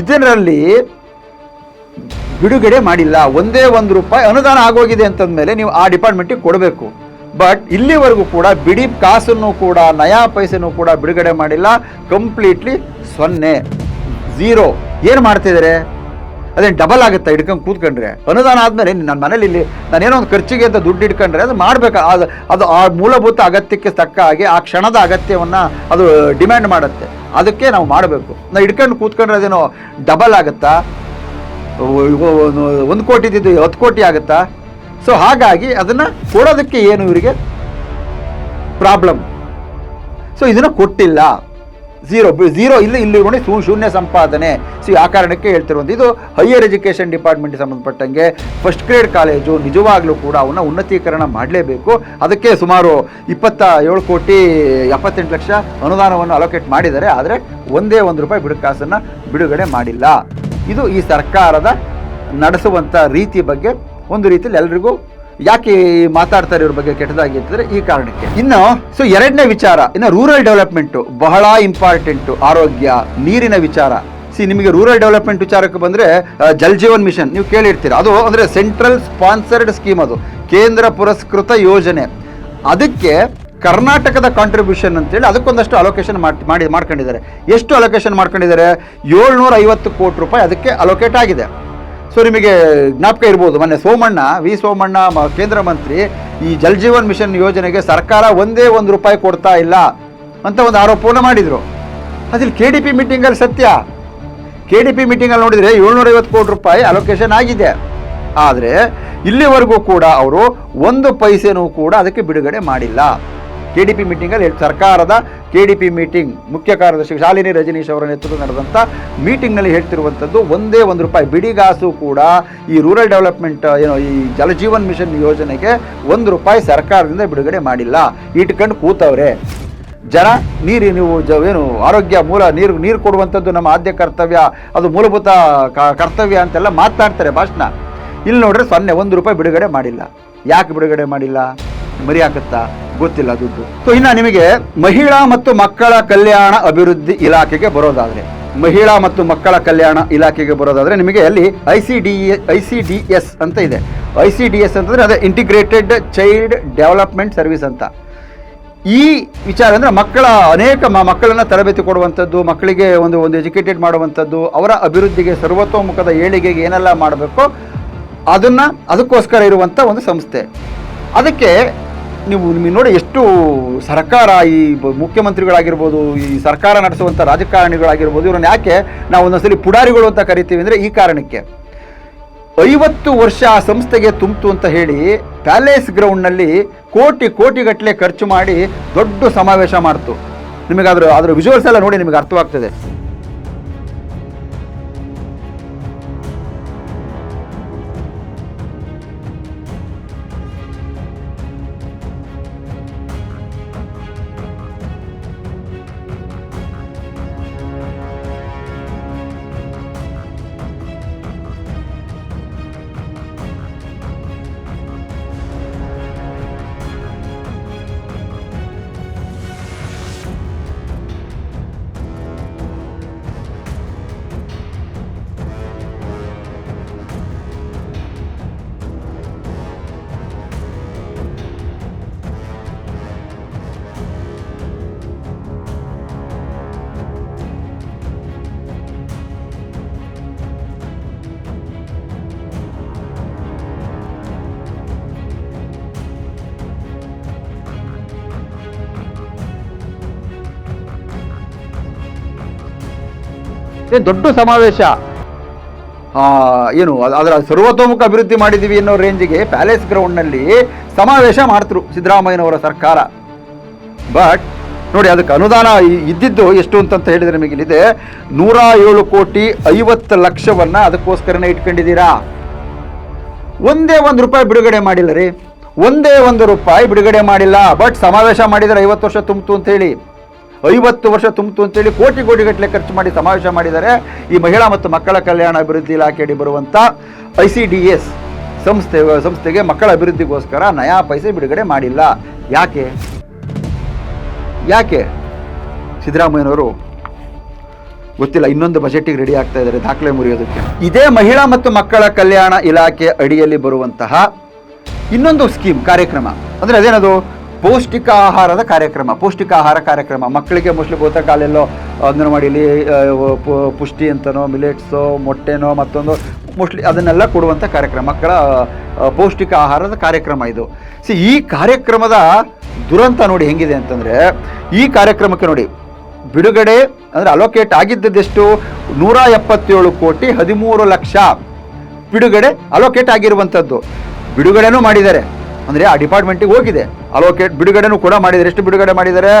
ಇದರಲ್ಲಿ ಬಿಡುಗಡೆ ಮಾಡಿಲ್ಲ. ಒಂದೇ ಒಂದು ರೂಪಾಯಿ ಅನುದಾನ ಆಗೋಗಿದೆ ಅಂತಂದಮೇಲೆ ನೀವು ಆ ಡಿಪಾರ್ಟ್ಮೆಂಟಿಗೆ ಕೊಡಬೇಕು. ಬಟ್ ಇಲ್ಲಿವರೆಗೂ ಕೂಡ ಬಿಡಿ ಕಾಸನ್ನು ಕೂಡ, ನಯಾ ಪೈಸೆನೂ ಕೂಡ ಬಿಡುಗಡೆ ಮಾಡಿಲ್ಲ. ಕಂಪ್ಲೀಟ್ಲಿ ಸೊನ್ನೆ ಝೀರೋ ಏನು ಮಾಡ್ತಿದ್ದಾರೆ? ಅದೇನು ಡಬಲ್ ಆಗುತ್ತೆ, ಹಿಡ್ಕೊಂಡು ಕೂತ್ಕೊಂಡ್ರೆ. ಅನುದಾನ ಆದಮೇಲೆ ನನ್ನ ಮನೇಲಿ ಇಲ್ಲಿ ನಾನೇನೋ ಒಂದು ಖರ್ಚಿಗೆ ಅಂತ ದುಡ್ಡು ಇಟ್ಕೊಂಡ್ರೆ ಅದು ಮಾಡಬೇಕು? ಅದು ಅದು ಆ ಮೂಲಭೂತ ಅಗತ್ಯಕ್ಕೆ ತಕ್ಕ ಹಾಗೆ ಆ ಕ್ಷಣದ ಅಗತ್ಯವನ್ನು ಅದು ಡಿಮ್ಯಾಂಡ್ ಮಾಡುತ್ತೆ. ಅದಕ್ಕೆ ನಾವು ಮಾಡಬೇಕು. ನಾವು ಹಿಡ್ಕೊಂಡು ಕೂತ್ಕೊಂಡ್ರೆ ಅದೇನೋ ಡಬಲ್ ಆಗುತ್ತಾ? ಒಂದು ಕೋಟಿ ಇದ್ದಿದ್ದು ಹತ್ತು ಕೋಟಿ ಆಗುತ್ತಾ? ಸೊ ಹಾಗಾಗಿ ಅದನ್ನು ಕೊಡೋದಕ್ಕೆ ಏನು ಇವರಿಗೆ? ಪ್ರಾಬ್ಲಮ್ ಸೊ ಇದನ್ನು ಕೊಟ್ಟಿಲ್ಲ. ಝೀರೋ ಝೀರೋ ಇಲ್ಲ ಇಲ್ಲಿ ನೋಡಿ ಶೂನ್ಯ ಸಂಪಾದನೆ. ಸೊ, ಆ ಕಾರಣಕ್ಕೆ ಹೇಳ್ತಿರುವಂಥ ಇದು ಹೈಯರ್ ಎಜುಕೇಷನ್ ಡಿಪಾರ್ಟ್ಮೆಂಟ್ ಸಂಬಂಧಪಟ್ಟಂಗೆ ಫಸ್ಟ್ ಗ್ರೇಡ್ ಕಾಲೇಜು ನಿಜವಾಗ್ಲೂ ಕೂಡ ಅವನ್ನ ಉನ್ನತೀಕರಣ ಮಾಡಲೇಬೇಕು. ಅದಕ್ಕೆ ಸುಮಾರು ಇಪ್ಪತ್ತ ಏಳು ಕೋಟಿ ಎಪ್ಪತ್ತೆಂಟು ಲಕ್ಷ ಅನುದಾನವನ್ನು ಅಲೋಕೇಟ್ ಮಾಡಿದ್ದಾರೆ. ಆದರೆ ಒಂದೇ ಒಂದು ರೂಪಾಯಿ ಬಿಡುಕಾಸನ್ನು ಬಿಡುಗಡೆ ಮಾಡಿಲ್ಲ. ಇದು ಈ ಸರ್ಕಾರದ ನಡೆಸುವಂಥ ರೀತಿ ಬಗ್ಗೆ ಒಂದು ರೀತಿಯಲ್ಲಿ ಎಲ್ರಿಗೂ ಯಾಕೆ ಮಾತಾಡ್ತಾರೆ ಇವ್ರ ಬಗ್ಗೆ ಕೆಟ್ಟದಾಗಿ ಅಂತಂದ್ರೆ ಈ ಕಾರಣಕ್ಕೆ. ಇನ್ನು ಸೊ ಎರಡನೇ ವಿಚಾರ, ಇನ್ನು ರೂರಲ್ ಡೆವಲಪ್ಮೆಂಟ್ ಬಹಳ ಇಂಪಾರ್ಟೆಂಟ್ ಆರೋಗ್ಯ, ನೀರಿನ ವಿಚಾರ. ಸಿ ನಿಮಗೆ ರೂರಲ್ ಡೆವಲಪ್ಮೆಂಟ್ ವಿಚಾರಕ್ಕೆ ಬಂದ್ರೆ ಜಲ್ ಜೀವನ್ ಮಿಷನ್, ನೀವು ಕೇಳಿರ್ತೀರ. ಅದು ಅಂದ್ರೆ ಸೆಂಟ್ರಲ್ ಸ್ಪಾನ್ಸರ್ಡ್ ಸ್ಕೀಮ್ ಅದು. ಕೇಂದ್ರ ಪುರಸ್ಕೃತ ಯೋಜನೆ. ಅದಕ್ಕೆ ಕರ್ನಾಟಕದ ಕಾಂಟ್ರಿಬ್ಯೂಷನ್ ಅಂತೇಳಿ ಅದಕ್ಕೊಂದಷ್ಟು ಅಲೋಕೇಶನ್ ಮಾಡಿ ಮಾಡ್ಕೊಂಡಿದ್ದಾರೆ. ಎಷ್ಟು ಅಲೋಕೇಶನ್ ಮಾಡ್ಕೊಂಡಿದ್ದಾರೆ? ಏಳ್ನೂರ ಐವತ್ತು ಕೋಟಿ ರೂಪಾಯಿ ಅದಕ್ಕೆ ಅಲೋಕೇಟ್ ಆಗಿದೆ. ಸೊ ನಿಮಗೆ ಜ್ಞಾಪಕ ಇರ್ಬೋದು, ಮೊನ್ನೆ ಸೋಮಣ್ಣ, ವಿ ಸೋಮಣ್ಣ ಕೇಂದ್ರ ಮಂತ್ರಿ ಈ ಜಲ್ ಜೀವನ್ ಮಿಷನ್ ಯೋಜನೆಗೆ ಸರ್ಕಾರ ಒಂದೇ ಒಂದು ರೂಪಾಯಿ ಕೊಡ್ತಾ ಇಲ್ಲ ಅಂತ ಒಂದು ಆರೋಪವನ್ನು ಮಾಡಿದರು. ಅದಿಲ್ಲಿ ಕೆ ಡಿ ಪಿ ಮೀಟಿಂಗಲ್ಲಿ ಸತ್ಯ. ಕೆ ಡಿ ಪಿ ಮೀಟಿಂಗಲ್ಲಿ ನೋಡಿದರೆ ಏಳ್ನೂರೈವತ್ತು ಕೋಟಿ ರೂಪಾಯಿ ಅಲೋಕೇಶನ್ ಆಗಿದೆ. ಆದರೆ ಇಲ್ಲಿವರೆಗೂ ಕೂಡ ಅವರು ಒಂದು ಪೈಸೆನೂ ಕೂಡ ಅದಕ್ಕೆ ಬಿಡುಗಡೆ ಮಾಡಿಲ್ಲ. ಕೆ ಡಿ ಪಿ ಮೀಟಿಂಗಲ್ಲಿ ಸರ್ಕಾರದ ಕೆ ಡಿ ಪಿ ಮೀಟಿಂಗ್ ಮುಖ್ಯ ಕಾರ್ಯದರ್ಶಿ ಶಾಲಿನಿ ರಜನೀಶ್ ಅವರ ನೇತೃತ್ವ ನಡೆದಂಥ ಮೀಟಿಂಗ್ನಲ್ಲಿ ಹೇಳ್ತಿರುವಂಥದ್ದು ಒಂದೇ ಒಂದು ರೂಪಾಯಿ ಬಿಡಿಗಾಸು ಕೂಡ ಈ ರೂರಲ್ ಡೆವಲಪ್ಮೆಂಟ್ ಏನೋ ಈ ಜಲಜೀವನ್ ಮಿಷನ್ ಯೋಜನೆಗೆ ಒಂದು ರೂಪಾಯಿ ಸರ್ಕಾರದಿಂದ ಬಿಡುಗಡೆ ಮಾಡಿಲ್ಲ. ಇಟ್ಕೊಂಡು ಕೂತವ್ರೆ. ಜನ, ನೀರು ನೀವು ಜ ಏನು ಆರೋಗ್ಯ ಮೂಲ ನೀರು ನೀರು ಕೊಡುವಂಥದ್ದು ನಮ್ಮ ಆದ್ಯ ಕರ್ತವ್ಯ, ಅದು ಮೂಲಭೂತ ಕರ್ತವ್ಯ ಅಂತೆಲ್ಲ ಮಾತನಾಡ್ತಾರೆ ಭಾಷಣ. ಇಲ್ಲಿ ನೋಡ್ರೆ ಸೊನ್ನೆ, ಒಂದು ರೂಪಾಯಿ ಬಿಡುಗಡೆ ಮಾಡಿಲ್ಲ. ಯಾಕೆ ಬಿಡುಗಡೆ ಮಾಡಿಲ್ಲ? ಮರಿ ಗೊತ್ತಿಲ್ಲ ದುಡ್ಡು. ಸೊ ಇನ್ನು ನಿಮಗೆ ಮಹಿಳಾ ಮತ್ತು ಮಕ್ಕಳ ಕಲ್ಯಾಣ ಅಭಿವೃದ್ಧಿ ಇಲಾಖೆಗೆ ಬರೋದಾದ್ರೆ, ಮಹಿಳಾ ಮತ್ತು ಮಕ್ಕಳ ಕಲ್ಯಾಣ ಇಲಾಖೆಗೆ ಬರೋದಾದ್ರೆ ನಿಮಗೆ ಅಲ್ಲಿ I C D I C D S ಅಂತ ಇದೆ. ಐ ಸಿ ಡಿ ಎಸ್ ಅಂತಂದ್ರೆ ಅದೇ ಇಂಟಿಗ್ರೇಟೆಡ್ ಚೈಲ್ಡ್ ಡೆವಲಪ್ಮೆಂಟ್ ಸರ್ವಿಸ್ ಅಂತ. ಈ ವಿಚಾರ ಅಂದರೆ ಮಕ್ಕಳ ಅನೇಕ ಮಕ್ಕಳನ್ನ ತರಬೇತಿ ಕೊಡುವಂಥದ್ದು, ಮಕ್ಕಳಿಗೆ ಒಂದು ಒಂದು ಎಜುಕೇಟೆಡ್ ಮಾಡುವಂಥದ್ದು, ಅವರ ಅಭಿವೃದ್ಧಿಗೆ ಸರ್ವತೋಮುಖದ ಏಳಿಗೆಗೆ ಏನೆಲ್ಲ ಮಾಡಬೇಕೋ ಅದನ್ನು ಅದಕ್ಕೋಸ್ಕರ ಇರುವಂಥ ಒಂದು ಸಂಸ್ಥೆ. ಅದಕ್ಕೆ ನೀವು ನಿಮಗೆ ನೋಡಿ ಎಷ್ಟು ಸರ್ಕಾರ ಈ ಮುಖ್ಯಮಂತ್ರಿಗಳಾಗಿರ್ಬೋದು, ಈ ಸರ್ಕಾರ ನಡೆಸುವಂಥ ರಾಜಕಾರಣಿಗಳಾಗಿರ್ಬೋದು, ಇವ್ರನ್ನ ಯಾಕೆ ನಾವು ಒಂದೊಂದ್ಸಲಿ ಪುಡಾರಿಗಳು ಅಂತ ಕರಿತೀವಿ ಅಂದರೆ ಈ ಕಾರಣಕ್ಕೆ. ಐವತ್ತು ವರ್ಷ ಆ ಸಂಸ್ಥೆಗೆ ತುಂಬಿತು ಅಂತ ಹೇಳಿ ಪ್ಯಾಲೇಸ್ ಗ್ರೌಂಡ್ನಲ್ಲಿ ಕೋಟಿ ಕೋಟಿಗಟ್ಟಲೆ ಖರ್ಚು ಮಾಡಿ ದೊಡ್ಡ ಸಮಾವೇಶ ಮಾಡ್ತು. ನಿಮಗೆ ಅದರ ಅದರ ವಿಜುವಲ್ಸ್ ಎಲ್ಲ ನೋಡಿ ನಿಮಗೆ ಅರ್ಥವಾಗ್ತದೆ. ಏನ್ ದೊಡ್ಡ ಸಮಾವೇಶ? ಏನು, ಅದ್- ಅದರ ಸರ್ವತೋಮುಖ ಅಭಿವೃದ್ಧಿ ಮಾಡಿದ್ದೀವಿ ಅನ್ನೋ ರೇಂಜಿಗೆ ಪ್ಯಾಲೇಸ್ ಗ್ರೌಂಡ್ನಲ್ಲಿ ಸಮಾವೇಶ ಮಾಡ್ತರು ಸಿದ್ದರಾಮಯ್ಯನವರ ಸರ್ಕಾರ. ಬಟ್ ನೋಡಿ, ಅದಕ್ಕೆ ಅನುದಾನ ಇದ್ದಿದ್ದು ಎಷ್ಟು ಅಂತಂತ ಹೇಳಿದ್ರೆ ನಿಮಗೆ ಇಲ್ಲಿದೆ, ನೂರ ಏಳು ಕೋಟಿ ಐವತ್ತು ಲಕ್ಷವನ್ನ ಅದಕ್ಕೋಸ್ಕರನೇ ಇಟ್ಕೊಂಡಿದ್ದೀರಾ? ಒಂದೇ ಒಂದು ರೂಪಾಯಿ ಬಿಡುಗಡೆ ಮಾಡಿಲ್ಲ ರೀ. ಒಂದೇ ಒಂದು ರೂಪಾಯಿ ಬಿಡುಗಡೆ ಮಾಡಿಲ್ಲ. ಬಟ್ ಸಮಾವೇಶ ಮಾಡಿದರೆ ಐವತ್ತು ವರ್ಷ ತುಂಬಿತು ಅಂತ ಹೇಳಿ. ಐವತ್ತು ವರ್ಷ ತುಂಬಿತು ಅಂತೇಳಿ ಕೋಟಿ ಕೋಟಿಗಟ್ಟಲೆ ಖರ್ಚು ಮಾಡಿ ಸಮಾವೇಶ ಮಾಡಿದ್ದಾರೆ. ಈ ಮಹಿಳಾ ಮತ್ತು ಮಕ್ಕಳ ಕಲ್ಯಾಣ ಅಭಿವೃದ್ಧಿ ಇಲಾಖೆಯಡಿ ಬರುವಂಥ ಐ ಸಿ ಡಿ ಎಸ್ ಸಂಸ್ಥೆ, ಸಂಸ್ಥೆಗೆ ಮಕ್ಕಳ ಅಭಿವೃದ್ಧಿಗೋಸ್ಕರ ನಯಾ ಪೈಸೆ ಬಿಡುಗಡೆ ಮಾಡಿಲ್ಲ. ಯಾಕೆ? ಯಾಕೆ? ಸಿದ್ದರಾಮಯ್ಯನವರು ಗೊತ್ತಿಲ್ಲ, ಇನ್ನೊಂದು ಬಜೆಟಿಗೆ ರೆಡಿ ಆಗ್ತಾ ಇದ್ದಾರೆ, ದಾಖಲೆ ಮುರಿಯೋದಕ್ಕೆ. ಇದೇ ಮಹಿಳಾ ಮತ್ತು ಮಕ್ಕಳ ಕಲ್ಯಾಣ ಇಲಾಖೆ ಅಡಿಯಲ್ಲಿ ಬರುವಂತಹ ಇನ್ನೊಂದು ಸ್ಕೀಮ್ ಕಾರ್ಯಕ್ರಮ. ಅಂದರೆ ಅದೇನದು? ಪೌಷ್ಟಿಕ ಆಹಾರದ ಕಾರ್ಯಕ್ರಮ. ಪೌಷ್ಟಿಕ ಆಹಾರ ಕಾರ್ಯಕ್ರಮ ಮಕ್ಕಳಿಗೆ ಮೋಸ್ಟ್ಲಿ ಆ, ಪು- ಪುಷ್ಟಿ ಅಂತನೋ ಮಿಲೆಟ್ಸೋ ಮೊಟ್ಟೆನೋ ಮತ್ತೊಂದು ಮೋಸ್ಟ್ಲಿ ಅದನ್ನೆಲ್ಲ ಕೊಡುವಂಥ ಕಾರ್ಯಕ್ರಮ. ಮಕ್ಕಳ ಪೌಷ್ಟಿಕ ಆಹಾರದ ಕಾರ್ಯಕ್ರಮ ಇದು. ಸಿ ಈ ಕಾರ್ಯಕ್ರಮದ ದುರಂತ ನೋಡಿ ಹೆಂಗಿದೆ ಅಂತಂದರೆ ಈ ಕಾರ್ಯಕ್ರಮಕ್ಕೆ ನೋಡಿ ಬಿಡುಗಡೆ ಅಂದರೆ ಅಲೋಕೇಟ್ ಆಗಿದ್ದದೆಷ್ಟು ನೂರ ಎಪ್ಪತ್ತೇಳು ಕೋಟಿ ಹದಿಮೂರು ಲಕ್ಷ ಬಿಡುಗಡೆ ಅಲೋಕೇಟ್ ಆಗಿರುವಂಥದ್ದು ಬಿಡುಗಡೆನೂ ಮಾಡಿದ್ದಾರೆ. ಅಂದರೆ ಆ ಡಿಪಾರ್ಟ್ಮೆಂಟಿಗೆ ಹೋಗಿದೆ. ಅಲೋಕೇಟ್ ಬಿಡುಗಡೆನೂ ಕೂಡ ಮಾಡಿದ್ದಾರೆ. ಎಷ್ಟು ಬಿಡುಗಡೆ ಮಾಡಿದ್ದಾರೆ?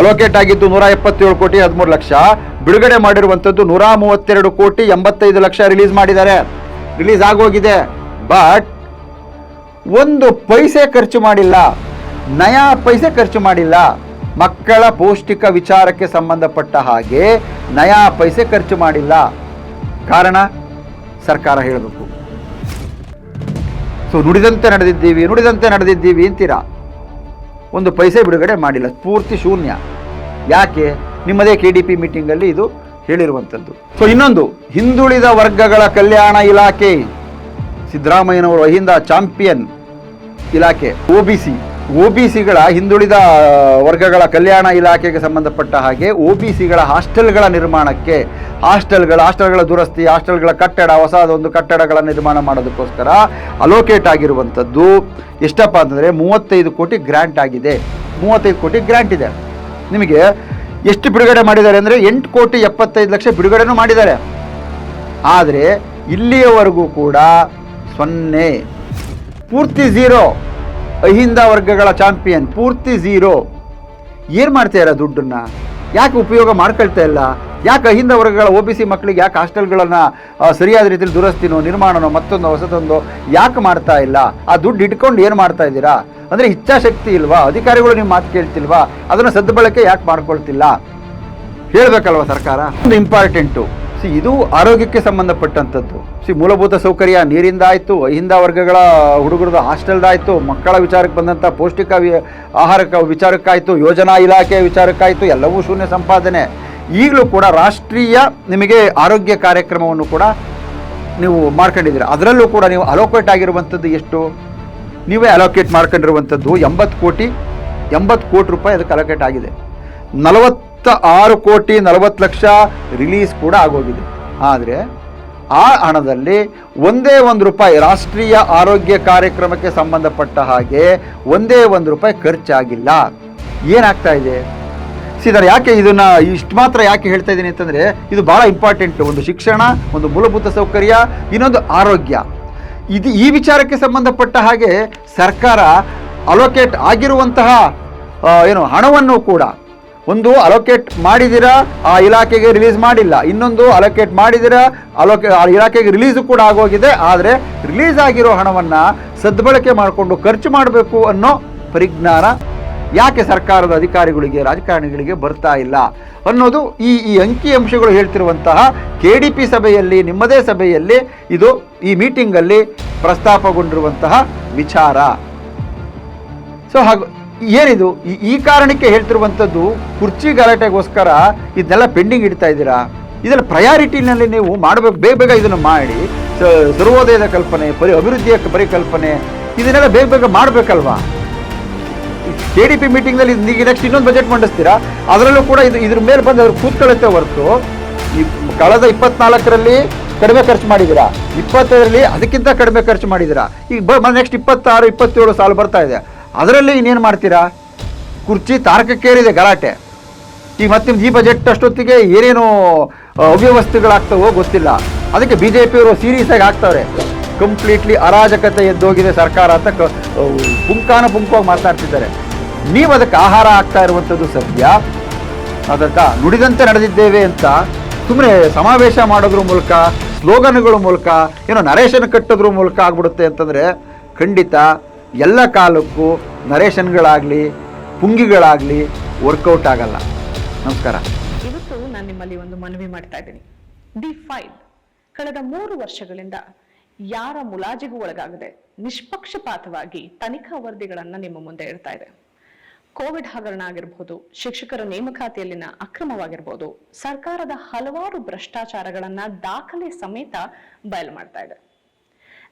ಅಲೋಕೇಟ್ ಆಗಿದ್ದು ನೂರ ಎಪ್ಪತ್ತೇಳು ಕೋಟಿ, ಹದಿಮೂರು ಲಕ್ಷ. ಬಿಡುಗಡೆ ಮಾಡಿರುವಂಥದ್ದು ನೂರ ಮೂವತ್ತೆರಡು ಕೋಟಿ ಎಂಬತ್ತೈದು ಲಕ್ಷ ರಿಲೀಸ್ ಮಾಡಿದ್ದಾರೆ. ರಿಲೀಸ್ ಆಗೋಗಿದೆ. ಬಟ್ ಒಂದು ಪೈಸೆ ಖರ್ಚು ಮಾಡಿಲ್ಲ. ನಯಾ ಪೈಸೆ ಖರ್ಚು ಮಾಡಿಲ್ಲ. ಮಕ್ಕಳ ಪೌಷ್ಟಿಕ ವಿಚಾರಕ್ಕೆ ಸಂಬಂಧಪಟ್ಟ ಹಾಗೆ ನಯಾ ಪೈಸೆ ಖರ್ಚು ಮಾಡಿಲ್ಲ. ಕಾರಣ ಸರ್ಕಾರ ಹೇಳಬೇಕು. ಸೊ ನುಡಿದಂತೆ ನಡೆದಿದ್ದೀವಿ ನುಡಿದಂತೆ ನಡೆದಿದ್ದೀವಿ ಅಂತೀರಾ? ಒಂದು ಪೈಸೆ ಬಿಡುಗಡೆ ಮಾಡಿಲ್ಲ ಪೂರ್ತಿ ಶೂನ್ಯ. ಯಾಕೆ? ನಿಮ್ಮದೇ ಕೆ ಡಿ ಪಿ ಮೀಟಿಂಗಲ್ಲಿ ಇದು ಹೇಳಿರುವಂಥದ್ದು. ಸೊ ಇನ್ನೊಂದು, ಹಿಂದುಳಿದ ವರ್ಗಗಳ ಕಲ್ಯಾಣ ಇಲಾಖೆ. ಸಿದ್ದರಾಮಯ್ಯನವರು ಅಹಿಂದ ಚಾಂಪಿಯನ್ ಇಲಾಖೆ O B C O B ಸಿಗಳ ಹಿಂದುಳಿದ ವರ್ಗಗಳ ಕಲ್ಯಾಣ ಇಲಾಖೆಗೆ ಸಂಬಂಧಪಟ್ಟ ಹಾಗೆ ಒ ಬಿ ಸಿಗಳ ಹಾಸ್ಟೆಲ್ಗಳ ನಿರ್ಮಾಣಕ್ಕೆ, ಹಾಸ್ಟೆಲ್ಗಳ ಹಾಸ್ಟೆಲ್ಗಳ ದುರಸ್ತಿ, ಹಾಸ್ಟೆಲ್ಗಳ ಕಟ್ಟಡ, ಹೊಸದೊಂದು ಕಟ್ಟಡಗಳ ನಿರ್ಮಾಣ ಮಾಡೋದಕ್ಕೋಸ್ಕರ ಅಲೋಕೇಟ್ ಆಗಿರುವಂಥದ್ದು ಎಷ್ಟಪ್ಪ ಅಂತಂದರೆ ಮೂವತ್ತೈದು ಕೋಟಿ ಗ್ರ್ಯಾಂಟ್ ಆಗಿದೆ. ಮೂವತ್ತೈದು ಕೋಟಿ ಗ್ರ್ಯಾಂಟ್ ಇದೆ. ನಿಮಗೆ ಎಷ್ಟು ಬಿಡುಗಡೆ ಮಾಡಿದ್ದಾರೆ ಅಂದರೆ ಎಂಟು ಕೋಟಿ ಎಪ್ಪತ್ತೈದು ಲಕ್ಷ ಬಿಡುಗಡೆನೂ ಮಾಡಿದ್ದಾರೆ. ಆದರೆ ಇಲ್ಲಿಯವರೆಗೂ ಕೂಡ ಸೊನ್ನೆ, ಪೂರ್ತಿ ಝೀರೋ ಅಹಿಂದ ವರ್ಗಗಳ ಚಾಂಪಿಯನ್ ಪೂರ್ತಿ ಝೀರೋ. ಏನು ಮಾಡ್ತಾ ಇರೋ ದುಡ್ಡನ್ನ? ಯಾಕೆ ಉಪಯೋಗ ಮಾಡ್ಕೊಳ್ತಾ ಇಲ್ಲ? ಯಾಕೆ ಅಹಿಂದ ವರ್ಗಗಳ ಒ ಬಿ ಸಿ ಮಕ್ಕಳಿಗೆ ಯಾಕೆ ಹಾಸ್ಟೆಲ್ಗಳನ್ನು ಸರಿಯಾದ ರೀತಿಯಲ್ಲಿ ದುರಸ್ತಿನೋ, ನಿರ್ಮಾಣನೋ, ಮತ್ತೊಂದು, ಹೊಸದೊಂದು ಯಾಕೆ ಮಾಡ್ತಾ ಇಲ್ಲ? ಆ ದುಡ್ಡು ಇಟ್ಕೊಂಡು ಏನು ಮಾಡ್ತಾ ಇದ್ದೀರಾ? ಅಂದರೆ ಇಚ್ಛಾಶಕ್ತಿ ಇಲ್ವಾ? ಅಧಿಕಾರಿಗಳು ನಿಮ್ಮ ಮಾತು ಕೇಳ್ತಿಲ್ವಾ? ಅದನ್ನು ಸದ್ಬಳಕೆ ಯಾಕೆ ಮಾಡ್ಕೊಳ್ತಿಲ್ಲ? ಹೇಳಬೇಕಲ್ವ ಸರ್ಕಾರ? ಒಂದು ಇಂಪಾರ್ಟೆಂಟು. ಸಿ ಇದು ಆರೋಗ್ಯಕ್ಕೆ ಸಂಬಂಧಪಟ್ಟಂಥದ್ದು. ಸಿ ಮೂಲಭೂತ ಸೌಕರ್ಯ ನೀರಿಂದ ಆಯಿತು ಅಹಿಂದ ವರ್ಗಗಳ ಹುಡುಗರದ್ದು ಹಾಸ್ಟೆಲ್ದಾಯಿತು, ಮಕ್ಕಳ ವಿಚಾರಕ್ಕೆ ಬಂದಂಥ ಪೌಷ್ಟಿಕ ಆಹಾರಕ್ಕೆ ವಿಚಾರಕ್ಕಾಯಿತು, ಯೋಜನಾ ಇಲಾಖೆಯ ವಿಚಾರಕ್ಕಾಯಿತು, ಎಲ್ಲವೂ ಶೂನ್ಯ ಸಂಪಾದನೆ. ಈಗಲೂ ಕೂಡ ರಾಷ್ಟ್ರೀಯ ನಿಮಗೆ ಆರೋಗ್ಯ ಕಾರ್ಯಕ್ರಮವನ್ನು ಕೂಡ ನೀವು ಮಾಡ್ಕೊಂಡಿದ್ದೀರ. ಅದರಲ್ಲೂ ಕೂಡ ನೀವು ಅಲೋಕೇಟ್ ಆಗಿರುವಂಥದ್ದು ಎಷ್ಟು? ನೀವೇ ಅಲೋಕೇಟ್ ಮಾಡ್ಕೊಂಡಿರುವಂಥದ್ದು ಎಂಬತ್ತು ಕೋಟಿ ಎಂಬತ್ತು ಕೋಟಿ ರೂಪಾಯಿ ಅದಕ್ಕೆ ಅಲೋಕೇಟ್ ಆಗಿದೆ. ನಲವತ್ತ ಆರು ಕೋಟಿ ನಲವತ್ತು ಲಕ್ಷ ರಿಲೀಸ್ ಕೂಡ ಆಗೋಗಿದೆ. ಆದರೆ ಆ ಹಣದಲ್ಲಿ ಒಂದೇ ಒಂದು ರೂಪಾಯಿ ರಾಷ್ಟ್ರೀಯ ಆರೋಗ್ಯ ಕಾರ್ಯಕ್ರಮಕ್ಕೆ ಸಂಬಂಧಪಟ್ಟ ಹಾಗೆ ಒಂದೇ ಒಂದು ರೂಪಾಯಿ ಖರ್ಚಾಗಿಲ್ಲ. ಏನಾಗ್ತಾ ಇದೆ? ಸಿದರ್ ಯಾಕೆ ಇದನ್ನು ಇಷ್ಟು ಮಾತ್ರ ಯಾಕೆ ಹೇಳ್ತಾ ಇದ್ದೀನಿ ಅಂತಂದರೆ ಇದು ಭಾಳ ಇಂಪಾರ್ಟೆಂಟ್ ಒಂದು ಶಿಕ್ಷಣ, ಒಂದು ಮೂಲಭೂತ ಸೌಕರ್ಯ, ಇನ್ನೊಂದು ಆರೋಗ್ಯ. ಇದು ಈ ವಿಚಾರಕ್ಕೆ ಸಂಬಂಧಪಟ್ಟ ಹಾಗೆ ಸರ್ಕಾರ ಅಲೋಕೇಟ್ ಆಗಿರುವಂತಹ ಏನು ಹಣವನ್ನು ಕೂಡ ಒಂದು ಅಲೋಕೇಟ್ ಮಾಡಿದಿರಾ ಆ ಇಲಾಖೆಗೆ ರಿಲೀಸ್ ಮಾಡಿಲ್ಲ. ಇನ್ನೊಂದು ಅಲೋಕೇಟ್ ಮಾಡಿದಿರಾ ಅಲೋಕೆ ಆ ಇಲಾಖೆಗೆ ರಿಲೀಸು ಕೂಡ ಆಗೋಗಿದೆ. ಆದರೆ ರಿಲೀಸ್ ಆಗಿರೋ ಹಣವನ್ನು ಸದ್ಬಳಕೆ ಮಾಡಿಕೊಂಡು ಖರ್ಚು ಮಾಡಬೇಕು ಅನ್ನೋ ಪರಿಜ್ಞಾನ ಯಾಕೆ ಸರ್ಕಾರದ ಅಧಿಕಾರಿಗಳಿಗೆ, ರಾಜಕಾರಣಿಗಳಿಗೆ ಬರ್ತಾ ಇಲ್ಲ ಅನ್ನೋದು ಈ ಈ ಅಂಕಿ ಅಂಶಗಳು ಹೇಳ್ತಿರುವಂತಹ ಕೆ ಡಿ ಪಿ ಸಭೆಯಲ್ಲಿ, ನಿಮ್ಮದೇ ಸಭೆಯಲ್ಲಿ ಇದು ಈ ಮೀಟಿಂಗಲ್ಲಿ ಪ್ರಸ್ತಾಪಗೊಂಡಿರುವಂತಹ ವಿಚಾರ. ಸೊ ಹಾಗೂ ಏನಿದು? ಈ- ಕಾರಣಕ್ಕೆ ಹೇಳ್ತಿರುವಂಥದ್ದು ಕುರ್ಚಿ ಗಲಾಟೆಗೋಸ್ಕರ ಇದನ್ನೆಲ್ಲ ಪೆಂಡಿಂಗ್ ಇಡ್ತಾ ಇದ್ದೀರಾ? ಇದೆಲ್ಲ ಪ್ರಯಾರಿಟಿನಲ್ಲಿ ನೀವು ಮಾಡಬೇಕು, ಬೇಗ ಬೇಗ ಇದನ್ನು ಮಾಡಿ ಸರ್ವೋದಯದ ಕಲ್ಪನೆ, ಪರಿ, ಅಭಿವೃದ್ಧಿಯ ಪರಿಕಲ್ಪನೆ, ಇದನ್ನೆಲ್ಲ ಬೇಗ ಬೇಗ ಮಾಡಬೇಕಲ್ವಾ? ಕೆ ಡಿ ಪಿ ಮೀಟಿಂಗ್ನಲ್ಲಿ ಈಗ ನೆಕ್ಸ್ಟ್ ಇನ್ನೊಂದು ಬಜೆಟ್ ಮಂಡಿಸ್ತೀರಾ? ಅದರಲ್ಲೂ ಕೂಡ ಇದು, ಇದ್ರ ಮೇಲೆ ಬಂದು ಅವ್ರು ಕೂತ್ಕೊಳ್ಳುತ್ತೆ ಹೊರತು, ಈ ಕಳೆದ ಇಪ್ಪತ್ನಾಲ್ಕರಲ್ಲಿ ಕಡಿಮೆ ಖರ್ಚು ಮಾಡಿದ್ದೀರಾ? ಇಪ್ಪತ್ತರಲ್ಲಿ ಅದಕ್ಕಿಂತ ಕಡಿಮೆ ಖರ್ಚು ಮಾಡಿದ್ದೀರಾ? ಈಗ ಬ ನೆಕ್ಸ್ಟ್ ಇಪ್ಪತ್ತಾರು, ಇಪ್ಪತ್ತೇಳು ಸಾಲು ಬರ್ತಾ ಇದೆ. ಅದರಲ್ಲಿ ಇನ್ನೇನು ಮಾಡ್ತೀರಾ? ಕುರ್ಚಿ ತಾರಕಕ್ಕೇರಿದೆ ಗಲಾಟೆ. ಈಗ ಮತ್ತೆ ಈ ಬಜೆಟ್ ಅಷ್ಟೊತ್ತಿಗೆ ಏನೇನು ಅವ್ಯವಸ್ಥೆಗಳಾಗ್ತವೋ ಗೊತ್ತಿಲ್ಲ. ಅದಕ್ಕೆ ಬಿ ಜೆ ಪಿಯವರು ಸೀರಿಯಸ್ ಆಗಿ ಆಗ್ತಾವ್ರೆ. ಕಂಪ್ಲೀಟ್ಲಿ ಅರಾಜಕತೆ ಎದ್ದೋಗಿದೆ ಸರ್ಕಾರ ಅಂತ ಕ ಪುಂಕಾನ ಪುಂಕವಾಗಿ ಮಾತಾಡ್ತಿದ್ದಾರೆ. ನೀವು ಅದಕ್ಕೆ ಆಹಾರ ಆಗ್ತಾ ಇರುವಂಥದ್ದು ಸತ್ಯ? ಅದಕ್ಕ ನುಡಿದಂತೆ ನಡೆದಿದ್ದೇವೆ ಅಂತ ಸುಮ್ಮನೆ ಸಮಾವೇಶ ಮಾಡೋದ್ರ ಮೂಲಕ, ಸ್ಲೋಗನ್ಗಳ ಮೂಲಕ, ಏನೋ ನರೇಶನ್ ಕಟ್ಟೋದ್ರ ಮೂಲಕ ಆಗ್ಬಿಡುತ್ತೆ ಅಂತಂದರೆ ಖಂಡಿತ ಎಲ್ಲ ಕಾಲಕ್ಕೂ ನರೇಶನ್ಗಳಾಗಲಿ, ಪುಂಗಿಗಳಾಗಲಿ ವರ್ಕೌಟ್ ಆಗಲ್ಲ. ನಮಸ್ಕಾರ. ಇವತ್ತು ನಾನು ನಿಮ್ಮಲ್ಲಿ ಒಂದು ಮನವಿ ಮಾಡ್ತಾ ಇದ್ದೀನಿ. ದಿ ಫೈಲ್ ಕಳೆದ ಮೂರು ವರ್ಷಗಳಿಂದ ಯಾರ ಮುಲಾಜಿಗೂ ಒಳಗಾಗದೆ ನಿಷ್ಪಕ್ಷಪಾತವಾಗಿ ತನಿಖಾ ವರದಿಗಳನ್ನ ನಿಮ್ಮ ಮುಂದೆ ಇಡ್ತಾ ಇದೆ. ಕೋವಿಡ್ ಹಗರಣ ಆಗಿರಬಹುದು ಶಿಕ್ಷಕರ ನೇಮಕಾತಿಯಲ್ಲಿನ ಅಕ್ರಮವಾಗಿರ್ಬೋದು, ಸರ್ಕಾರದ ಹಲವಾರು ಭ್ರಷ್ಟಾಚಾರಗಳನ್ನ ದಾಖಲೆ ಸಮೇತ ಬಯಲು ಮಾಡ್ತಾ ಇದೆ.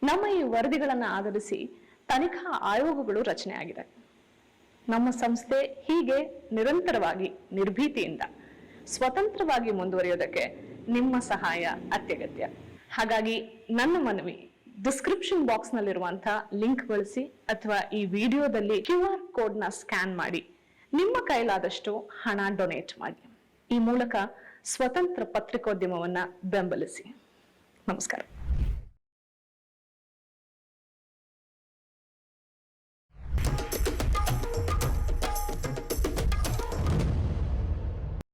ನಮ್ಮ ಈ ವರದಿಗಳನ್ನ ಆಧರಿಸಿ ತನಿಖಾ ಆಯೋಗಗಳು ರಚನೆಯಾಗಿದೆ. ನಮ್ಮ ಸಂಸ್ಥೆ ಹೀಗೆ ನಿರಂತರವಾಗಿ ನಿರ್ಭೀತಿಯಿಂದ ಸ್ವತಂತ್ರವಾಗಿ ಮುಂದುವರಿಯೋದಕ್ಕೆ ನಿಮ್ಮ ಸಹಾಯ ಅತ್ಯಗತ್ಯ. ಹಾಗಾಗಿ ನನ್ನ ಮನವಿ ಡಿಸ್ಕ್ರಿಪ್ಷನ್ ಬಾಕ್ಸ್ ನಲ್ಲಿರುವಂತಹ ಲಿಂಕ್ ಬಳಸಿ ಅಥವಾ ಈ ವಿಡಿಯೋದಲ್ಲಿ ಕ್ಯೂ ಆರ್ ಕೋಡ್ ಸ್ಕ್ಯಾನ್ ಮಾಡಿ. ನಿಮ್ಮ ಕೈಲಾದಷ್ಟು ಹಣ ಡೊನೇಟ್ ಮಾಡಿ. ಈ ಮೂಲಕ ಸ್ವತಂತ್ರ ಪತ್ರಿಕೋದ್ಯಮವನ್ನ ಬೆಂಬಲಿಸಿ. ನಮಸ್ಕಾರ.